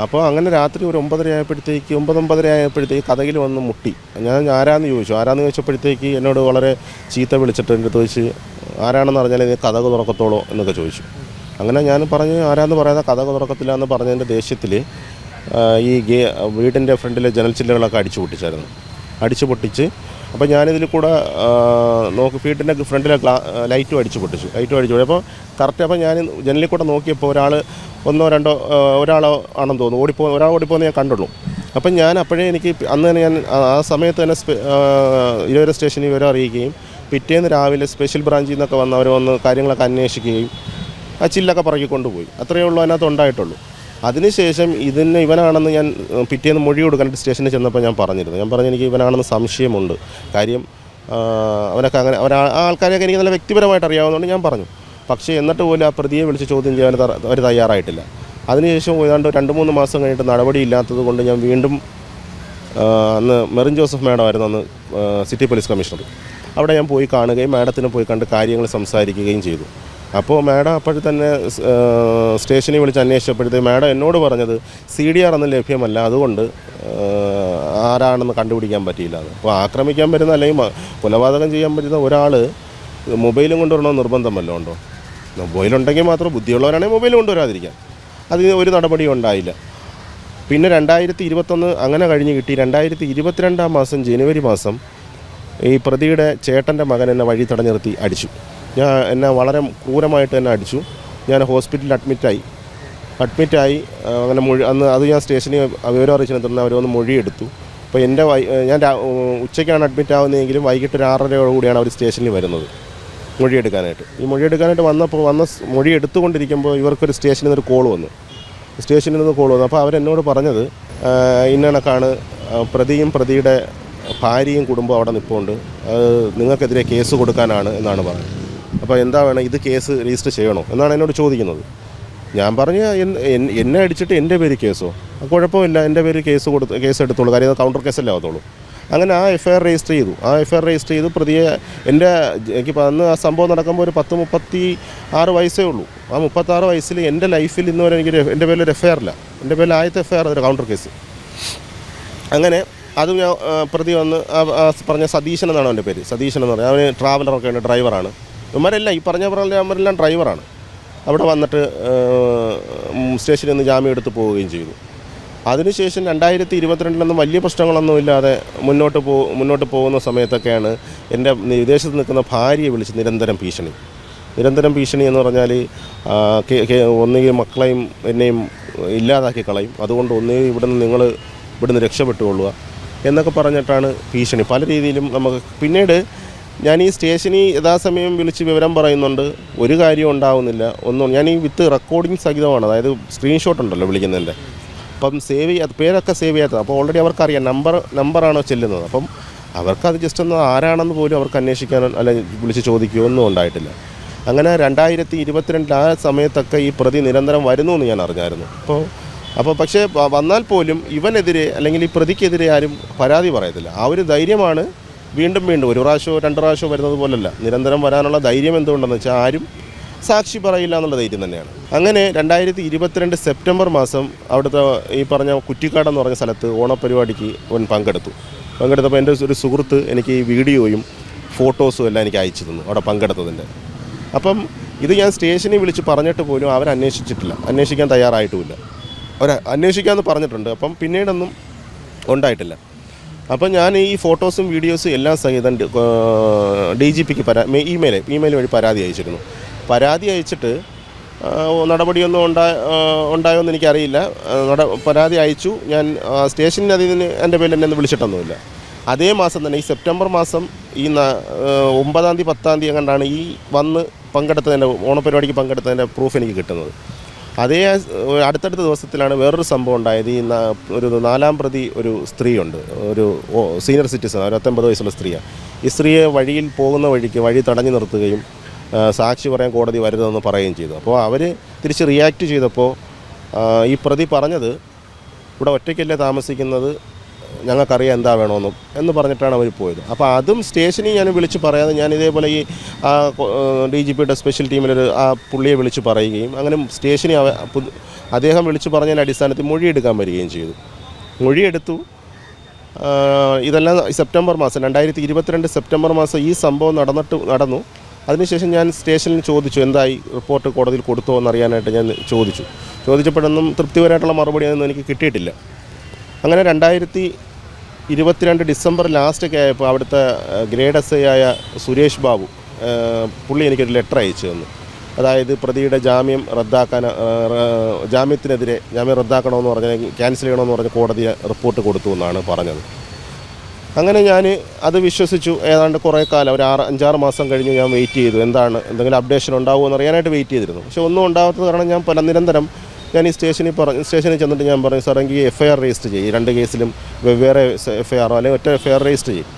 അപ്പോൾ അങ്ങനെ രാത്രി ഒരു ഒമ്പതര ആയപ്പോഴത്തേക്ക് ഒമ്പത് ഒമ്പതര ആയപ്പോഴത്തേക്ക് കഥകിൽ വന്ന് മുട്ടി. ഞാൻ ആരാന്ന് ചോദിച്ചു. ആരാന്ന് ചോദിച്ചപ്പോഴത്തേക്ക് എന്നോട് വളരെ ചീത്ത വിളിച്ചിട്ട് എന്റെ അടുത്ത് ചോദിച്ച് ആരാണെന്ന് അറിഞ്ഞാൽ ഇത് കഥകൾ തുറക്കത്തോളോ എന്നൊക്കെ ചോദിച്ചു. അങ്ങനെ ഞാൻ പറഞ്ഞ് ആരാന്ന് പറയാതെ കഥകൾ തുറക്കത്തില്ല എന്ന് പറഞ്ഞതിന്റെ ദേഷ്യത്തിൽ ഈ ഗേ വീടിന്റെ ഫ്രണ്ടിലെ ജനൽ ചില്ലുകളൊക്കെ അടിച്ചു പൊട്ടിച്ചായിരുന്നു. അടിച്ചു പൊട്ടിച്ച് അപ്പോൾ ഞാനിതിൽ കൂടെ നോക്കി വീട്ടിന്റെ ഫ്രണ്ടിലെ ഗ്ലാ ലൈറ്റും അടിച്ചു പൊട്ടിച്ചു ലൈറ്റും അടിച്ചു പൊട്ടി. അപ്പോൾ കറക്റ്റ് അപ്പോൾ ഞാൻ ജനലിൽ കൂടെ നോക്കിയപ്പോൾ ഒരാൾ ഒന്നോ രണ്ടോ ഒരാളോ ആണെന്ന് തോന്നുന്നു ഓടിപ്പോ ഒരാൾ ഓടിപ്പോന്ന് ഞാൻ കണ്ടുള്ളൂ. അപ്പം ഞാൻ അപ്പോഴേ എനിക്ക് അന്ന് തന്നെ ഞാൻ ആ- സമയത്ത് തന്നെ ഇരുവര സ്റ്റേഷനിൽ വിവരം അറിയിക്കുകയും പിറ്റേന്ന് രാവിലെ സ്പെഷ്യൽ ബ്രാഞ്ചിൽ നിന്നൊക്കെ വന്ന് അവർ വന്ന് കാര്യങ്ങളൊക്കെ അന്വേഷിക്കുകയും ആ ചില്ലൊക്കെ പറക്കി കൊണ്ടുപോയി. അത്രയേ ഉള്ളൂ അതിനകത്ത് ഉണ്ടായിട്ടുള്ളൂ. അതിനുശേഷം ഇതിന് ഇവനാണെന്ന് ഞാൻ പിറ്റേന്ന് മൊഴി കൊടുക്കാനായിട്ട് സ്റ്റേഷനിൽ ചെന്നപ്പോൾ ഞാൻ പറഞ്ഞിരുന്നു. ഞാൻ പറഞ്ഞു എനിക്ക് ഇവനാണെന്ന് സംശയമുണ്ട്. കാര്യം അവനൊക്കെ അങ്ങനെ അവൻ ആൾക്കാരെയൊക്കെ എനിക്ക് നല്ല വ്യക്തിപരമായിട്ട് അറിയാവുന്നതുകൊണ്ട് ഞാൻ പറഞ്ഞു. പക്ഷേ എന്നിട്ട് പോലും ആ പ്രതിയെ വിളിച്ച് ചോദ്യം ചെയ്യാൻ അവർ തയ്യാറായിട്ടില്ല. അതിനുശേഷം ഏതാണ്ട് രണ്ട് മൂന്ന് മാസം കഴിഞ്ഞിട്ട് നടപടിയില്ലാത്തത് കൊണ്ട് ഞാൻ വീണ്ടും അന്ന് മെറിൻ ജോസഫ് മാഡം ആയിരുന്നു അന്ന് സിറ്റി പോലീസ് കമ്മീഷണർ. അവിടെ ഞാൻ പോയി കാണുകയും മാഡത്തിനെ പോയി കണ്ട് കാര്യങ്ങൾ സംസാരിക്കുകയും ചെയ്തു. അപ്പോൾ മാഡം അപ്പോഴും തന്നെ സ്റ്റേഷനിൽ വിളിച്ച് അന്വേഷിച്ചപ്പോഴത്തേക്ക് മാഡം എന്നോട് പറഞ്ഞത് സി ഡി ആർ ഒന്നും ലഭ്യമല്ല. അതുകൊണ്ട് ആരാണെന്ന് കണ്ടുപിടിക്കാൻ പറ്റിയില്ല അപ്പോൾ ആക്രമിക്കാൻ പറ്റുന്ന അല്ലെങ്കിൽ കൊലപാതകം ചെയ്യാൻ പറ്റുന്ന ഒരാൾ മൊബൈലും കൊണ്ടുവരണമെന്ന് നിർബന്ധം വല്ലതും ഉണ്ടോ? മൊബൈലുണ്ടെങ്കിൽ മാത്രം ബുദ്ധിയുള്ളവരാണെങ്കിൽ മൊബൈൽ കൊണ്ടുവരാതിരിക്കാം അതിന് ഒരു നടപടിയും ഉണ്ടായില്ല. പിന്നെ രണ്ടായിരത്തി ഇരുപത്തൊന്ന് അങ്ങനെ കഴിഞ്ഞ് കിട്ടി. രണ്ടായിരത്തി ഇരുപത്തിരണ്ടാം മാസം ജനുവരി മാസം ഈ പ്രതിയുടെ ചേട്ടന്റെ മകൻ എന്നെ വഴി തടഞ്ഞു നിർത്തി അടിച്ചു. ഞാൻ എന്നെ വളരെ ക്രൂരമായിട്ട് തന്നെ അടിച്ചു. ഞാൻ ഹോസ്പിറ്റലിൽ അഡ്മിറ്റായി അഡ്മിറ്റായി അങ്ങനെ മൊഴി അന്ന് അത് ഞാൻ സ്റ്റേഷനിൽ വിവരം അറിയിച്ചതിനെ തുടർന്ന് അവർ വന്ന് മൊഴിയെടുത്തു. അപ്പോൾ എന്റെ ഞാൻ ഉച്ചയ്ക്കാണ് അഡ്മിറ്റ് ആവുന്നതെങ്കിലും വൈകിട്ട് ഒരു ആറരയോട് കൂടിയാണ് അവർ സ്റ്റേഷനിൽ വരുന്നത് മൊഴിയെടുക്കാനായിട്ട്. ഈ മൊഴിയെടുക്കാനായിട്ട് വന്നപ്പോൾ വന്ന മൊഴി എടുത്തുകൊണ്ടിരിക്കുമ്പോൾ ഇവർക്കൊരു സ്റ്റേഷനിൽ നിന്നൊരു കോൾ വന്നു. സ്റ്റേഷനിൽ നിന്ന് കോൾ വന്നു. അപ്പോൾ അവരെന്നോട് പറഞ്ഞത് ഇന്നണക്കാണ് ഇന്ന പ്രതിയും പ്രതിയുടെ ഭാര്യയും കുടുംബം അവിടെ നിൽപ്പുണ്ട് അത് നിങ്ങൾക്കെതിരെ കേസ് കൊടുക്കാനാണ് എന്നാണ് പറഞ്ഞത്. അപ്പോൾ എന്താ വേണം ഇത് കേസ് രജിസ്റ്റർ ചെയ്യണോ? എന്നാണ് എന്നോട് ചോദിക്കുന്നത്. ഞാൻ പറഞ്ഞ എന്നെ അടിച്ചിട്ട് എന്റെ പേര് കേസോ? കുഴപ്പമില്ല എന്റെ പേര് കേസ് കൊടുത്ത് കേസ് എടുത്തോളൂ. കാര്യം കൗണ്ടർ കേസല്ലേ ആവത്തുള്ളൂ. അങ്ങനെ ആ എഫ് ഐ ആർ രജിസ്റ്റർ ചെയ്തു. ആ എഫ് ഐ ആർ രജിസ്റ്റർ ചെയ്ത് പ്രതിയെ എന്റെ എനിക്ക് അന്ന് ആ സംഭവം നടക്കുമ്പോൾ ഒരു പത്ത് മുപ്പത്തി ആറ് വയസ്സേ ഉള്ളൂ. ആ മുപ്പത്താറ് വയസ്സിൽ എന്റെ ലൈഫിൽ ഇന്ന് വരെ എനിക്ക് എന്റെ പേരിൽ ഒരു എഫ് ഐ ആർ ഇല്ല. എന്റെ പേരിൽ ആദ്യത്തെ എഫ് ഐ ആർ ഒരു കൗണ്ടർ കേസ് അങ്ങനെ അത് ഞാൻ പ്രതി വന്ന് പറഞ്ഞ സതീശൻ എന്നാണ് അവന്റെ പേര്. സതീശൻ എന്ന് പറഞ്ഞാൽ അവന് ട്രാവലറൊക്കെ ഉണ്ട് ഡ്രൈവറാണ് ഇവന്മാരെല്ലാം ഈ പറഞ്ഞ പറഞ്ഞവരെല്ലാം ഡ്രൈവറാണ്. അവിടെ വന്നിട്ട് സ്റ്റേഷനിൽ നിന്ന് ജാമ്യം എടുത്ത് പോവുകയും ചെയ്തു. അതിനുശേഷം രണ്ടായിരത്തി ഇരുപത്തിരണ്ടിലൊന്നും വലിയ പ്രശ്നങ്ങളൊന്നും ഇല്ലാതെ മുന്നോട്ട് പോ മുന്നോട്ട് പോകുന്ന സമയത്തൊക്കെയാണ് എന്റെ വിദേശത്ത് നിൽക്കുന്ന ഭാര്യയെ വിളിച്ച് നിരന്തരം ഭീഷണി. നിരന്തരം ഭീഷണി എന്ന് പറഞ്ഞാൽ ഒന്നുകിൽ മക്കളെയും എന്നെയും ഇല്ലാതാക്കി കളയും. അതുകൊണ്ട് ഒന്നുകിൽ ഇവിടുന്ന് നിങ്ങൾ ഇവിടുന്ന് രക്ഷപ്പെട്ടുകൊള്ളുക എന്നൊക്കെ പറഞ്ഞിട്ടാണ് ഭീഷണി. പല രീതിയിലും നമുക്ക് പിന്നീട് ഞാൻ ഈ സ്റ്റേഷനിൽ യഥാസമയം വിളിച്ച് വിവരം പറയുന്നുണ്ട്. ഒരു കാര്യം ഉണ്ടാവുന്നില്ല. ഒന്നും ഞാൻ ഈ വിത്ത് റെക്കോർഡിംഗ് സഹിതമാണ്. അതായത് സ്ക്രീൻഷോട്ട് ഉണ്ടല്ലോ വിളിക്കുന്നതിന്റെ. അപ്പം സേവ് ചെയ്യാത്ത പേരൊക്കെ സേവ് ചെയ്യാത്തത് അപ്പോൾ ഓൾറെഡി അവർക്കറിയാം നമ്പർ നമ്പറാണോ ചെല്ലുന്നത്. അപ്പം അവർക്കത് ജസ്റ്റ് ഒന്ന് ആരാണെന്ന് പോലും അവർക്ക് അന്വേഷിക്കാനോ അല്ലെ വിളിച്ച് ചോദിക്കുകയോ ഒന്നും ഉണ്ടായിട്ടില്ല. അങ്ങനെ രണ്ടായിരത്തി ഇരുപത്തിരണ്ടിൽ ആ സമയത്തൊക്കെ ഈ പ്രതി നിരന്തരം വരുന്നു എന്ന് ഞാൻ അറിഞ്ഞായിരുന്നു. അപ്പോൾ അപ്പോൾ പക്ഷേ വന്നാൽ പോലും ഇവനെതിരെ അല്ലെങ്കിൽ ഈ പ്രതിക്കെതിരെ ആരും പരാതി പറയത്തില്ല. ആ ഒരു ധൈര്യമാണ് വീണ്ടും വീണ്ടും ഒരു പ്രാവശ്യമോ രണ്ട് പ്രാവശ്യമോ വരുന്നത് പോലല്ല. നിരന്തരം വരാനുള്ള ധൈര്യം എന്തുകൊണ്ടെന്ന് വെച്ചാൽ ആരും സാക്ഷി പറയില്ല എന്നുള്ള ധൈര്യം തന്നെയാണ്. അങ്ങനെ രണ്ടായിരത്തി ഇരുപത്തിരണ്ട് സെപ്റ്റംബർ മാസം അവിടുത്തെ ഈ പറഞ്ഞ കുറ്റിക്കാട് എന്ന് പറഞ്ഞ സ്ഥലത്ത് ഓണപരിപാടിക്ക് അവൻ പങ്കെടുത്തു. പങ്കെടുത്തപ്പോൾ എന്റെ ഒരു സുഹൃത്ത് എനിക്ക് ഈ വീഡിയോയും ഫോട്ടോസും എല്ലാം എനിക്ക് അയച്ചു തന്നു അവിടെ പങ്കെടുത്തതിന്റെ. അപ്പം ഇത് ഞാൻ സ്റ്റേഷനിൽ വിളിച്ച് പറഞ്ഞിട്ട് പോലും അവർ അന്വേഷിച്ചിട്ടില്ല. അന്വേഷിക്കാൻ തയ്യാറായിട്ടുമില്ല. അവർ അന്വേഷിക്കാമെന്ന് പറഞ്ഞിട്ടുണ്ട്. അപ്പം പിന്നീടൊന്നും ഉണ്ടായിട്ടില്ല. അപ്പം ഞാൻ ഈ ഫോട്ടോസും വീഡിയോസും എല്ലാം സഹിതം ഡി ജി പിക്ക് പരാ ഇമെയിൽ ഇമെയിൽ വഴി പരാതി അയച്ചിരുന്നു. പരാതി അയച്ചിട്ട് നടപടിയൊന്നും ഉണ്ടാ ആ, ഉണ്ടായോ എന്ന് എനിക്കറിയില്ല നട പരാതി അയച്ചു. ഞാൻ സ്റ്റേഷനിൽ അതിന് എന്റെ പേരിൽ എന്നെ വിളിച്ചിട്ടൊന്നുമില്ല. അതേ മാസം തന്നെ ഈ സെപ്റ്റംബർ മാസം ഈ ഒമ്പതാം തീയതി പത്താം തീയതി കണ്ടാണ് ഈ വന്ന് പങ്കെടുത്തതിന്റെ ഓണപരിപാടിക്ക് പങ്കെടുത്തതിന്റെ പ്രൂഫ് എനിക്ക് കിട്ടുന്നത്. അതേ അടുത്തടുത്ത ദിവസത്തിലാണ് വേറൊരു സംഭവം ഉണ്ടായത്. ഈ ഒരു നാലാം പ്രതി ഒരു സ്ത്രീയുണ്ട്. ഒരു സീനിയർ സിറ്റിസൺ ഒരു പത്തൊമ്പത് വയസ്സുള്ള സ്ത്രീയാണ് ഈ സ്ത്രീയെ വഴിയിൽ പോകുന്ന വഴിക്ക് വഴി തടഞ്ഞു നിർത്തുകയും സാക്ഷി പറയാൻ കോടതി വരുന്നതെന്ന് പറയുകയും ചെയ്തു. അപ്പോൾ അവർ തിരിച്ച് റിയാക്ട് ചെയ്തപ്പോൾ ഈ പ്രതി പറഞ്ഞത് ഇവിടെ ഒറ്റയ്ക്കല്ലേ താമസിക്കുന്നത് ഞങ്ങൾക്കറിയാം എന്താ വേണമെന്നും എന്ന് പറഞ്ഞിട്ടാണ് അവർ പോയത്. അപ്പോൾ അതും സ്റ്റേഷനിൽ ഞാൻ വിളിച്ച് പറയാതെ ഞാൻ ഇതേപോലെ ഈ ആ ഡി ജി പിയുടെ സ്പെഷ്യൽ ടീമിലൊരു ആ പുള്ളിയെ വിളിച്ച് പറയുകയും അങ്ങനെ സ്റ്റേഷനിൽ അദ്ദേഹം വിളിച്ച് പറഞ്ഞതിന്റെ അടിസ്ഥാനത്തിൽ മൊഴിയെടുക്കാൻ വരികയും ചെയ്തു. മൊഴിയെടുത്തു. ഇതെല്ലാം സെപ്റ്റംബർ മാസം രണ്ടായിരത്തി ഇരുപത്തിരണ്ട് സെപ്റ്റംബർ മാസം ഈ സംഭവം നടന്നിട്ട് നടന്നു. അതിനുശേഷം ഞാൻ സ്റ്റേഷനിൽ ചോദിച്ചു എന്തായി റിപ്പോർട്ട് കോടതിയിൽ കൊടുത്തോ എന്നറിയാനായിട്ട് ഞാൻ ചോദിച്ചു. ചോദിച്ചപ്പോഴൊന്നും തൃപ്തിപരമായിട്ടുള്ള മറുപടി അതൊന്നും എനിക്ക് കിട്ടിയിട്ടില്ല. അങ്ങനെ രണ്ടായിരത്തി ഇരുപത്തിരണ്ട് ഡിസംബർ ലാസ്റ്റൊക്കെ ആയപ്പോൾ അവിടുത്തെ ഗ്രേഡ് എസ് ഐ ആയ സുരേഷ് ബാബു പുള്ളി എനിക്കൊരു ലെറ്റർ അയച്ചു തന്നു. അതായത് പ്രതിയുടെ ജാമ്യം റദ്ദാക്കാൻ ജാമ്യത്തിനെതിരെ ജാമ്യം റദ്ദാക്കണമെന്ന് പറഞ്ഞ് ക്യാൻസൽ ചെയ്യണമെന്ന് പറഞ്ഞ് കോടതി റിപ്പോർട്ട് കൊടുത്തു എന്നാണ് പറഞ്ഞത്. അങ്ങനെ ഞാൻ അത് വിശ്വസിച്ചു. ഏതാണ്ട് കുറേ കാലം ഒരു ആറ് അഞ്ചാറ് മാസം കഴിഞ്ഞ് ഞാൻ വെയിറ്റ് ചെയ്തു. എന്താണ് എന്തെങ്കിലും അപ്ഡേഷൻ ഉണ്ടാവുമോ എന്ന് അറിയാനായിട്ട് വെയിറ്റ് ചെയ്തിരുന്നു. പക്ഷേ ഒന്നും ഉണ്ടാകാത്തത് കാരണം ഞാൻ പല നിരന്തരം ഞാൻ ഈ സ്റ്റേഷനിൽ പറഞ്ഞു സ്റ്റേഷനിൽ ചെന്നിട്ട് ഞാൻ പറഞ്ഞു സാർ എനിക്ക് എഫ് ഐ ആർ രജിസ്റ്റർ ചെയ്യും. രണ്ട് കേസിലും വെവ്വേറെ എഫ് ഐ ആറോ അല്ലെങ്കിൽ ഒറ്റ എഫ് ഐ ആർ രജിസ്റ്റർ ചെയ്യും.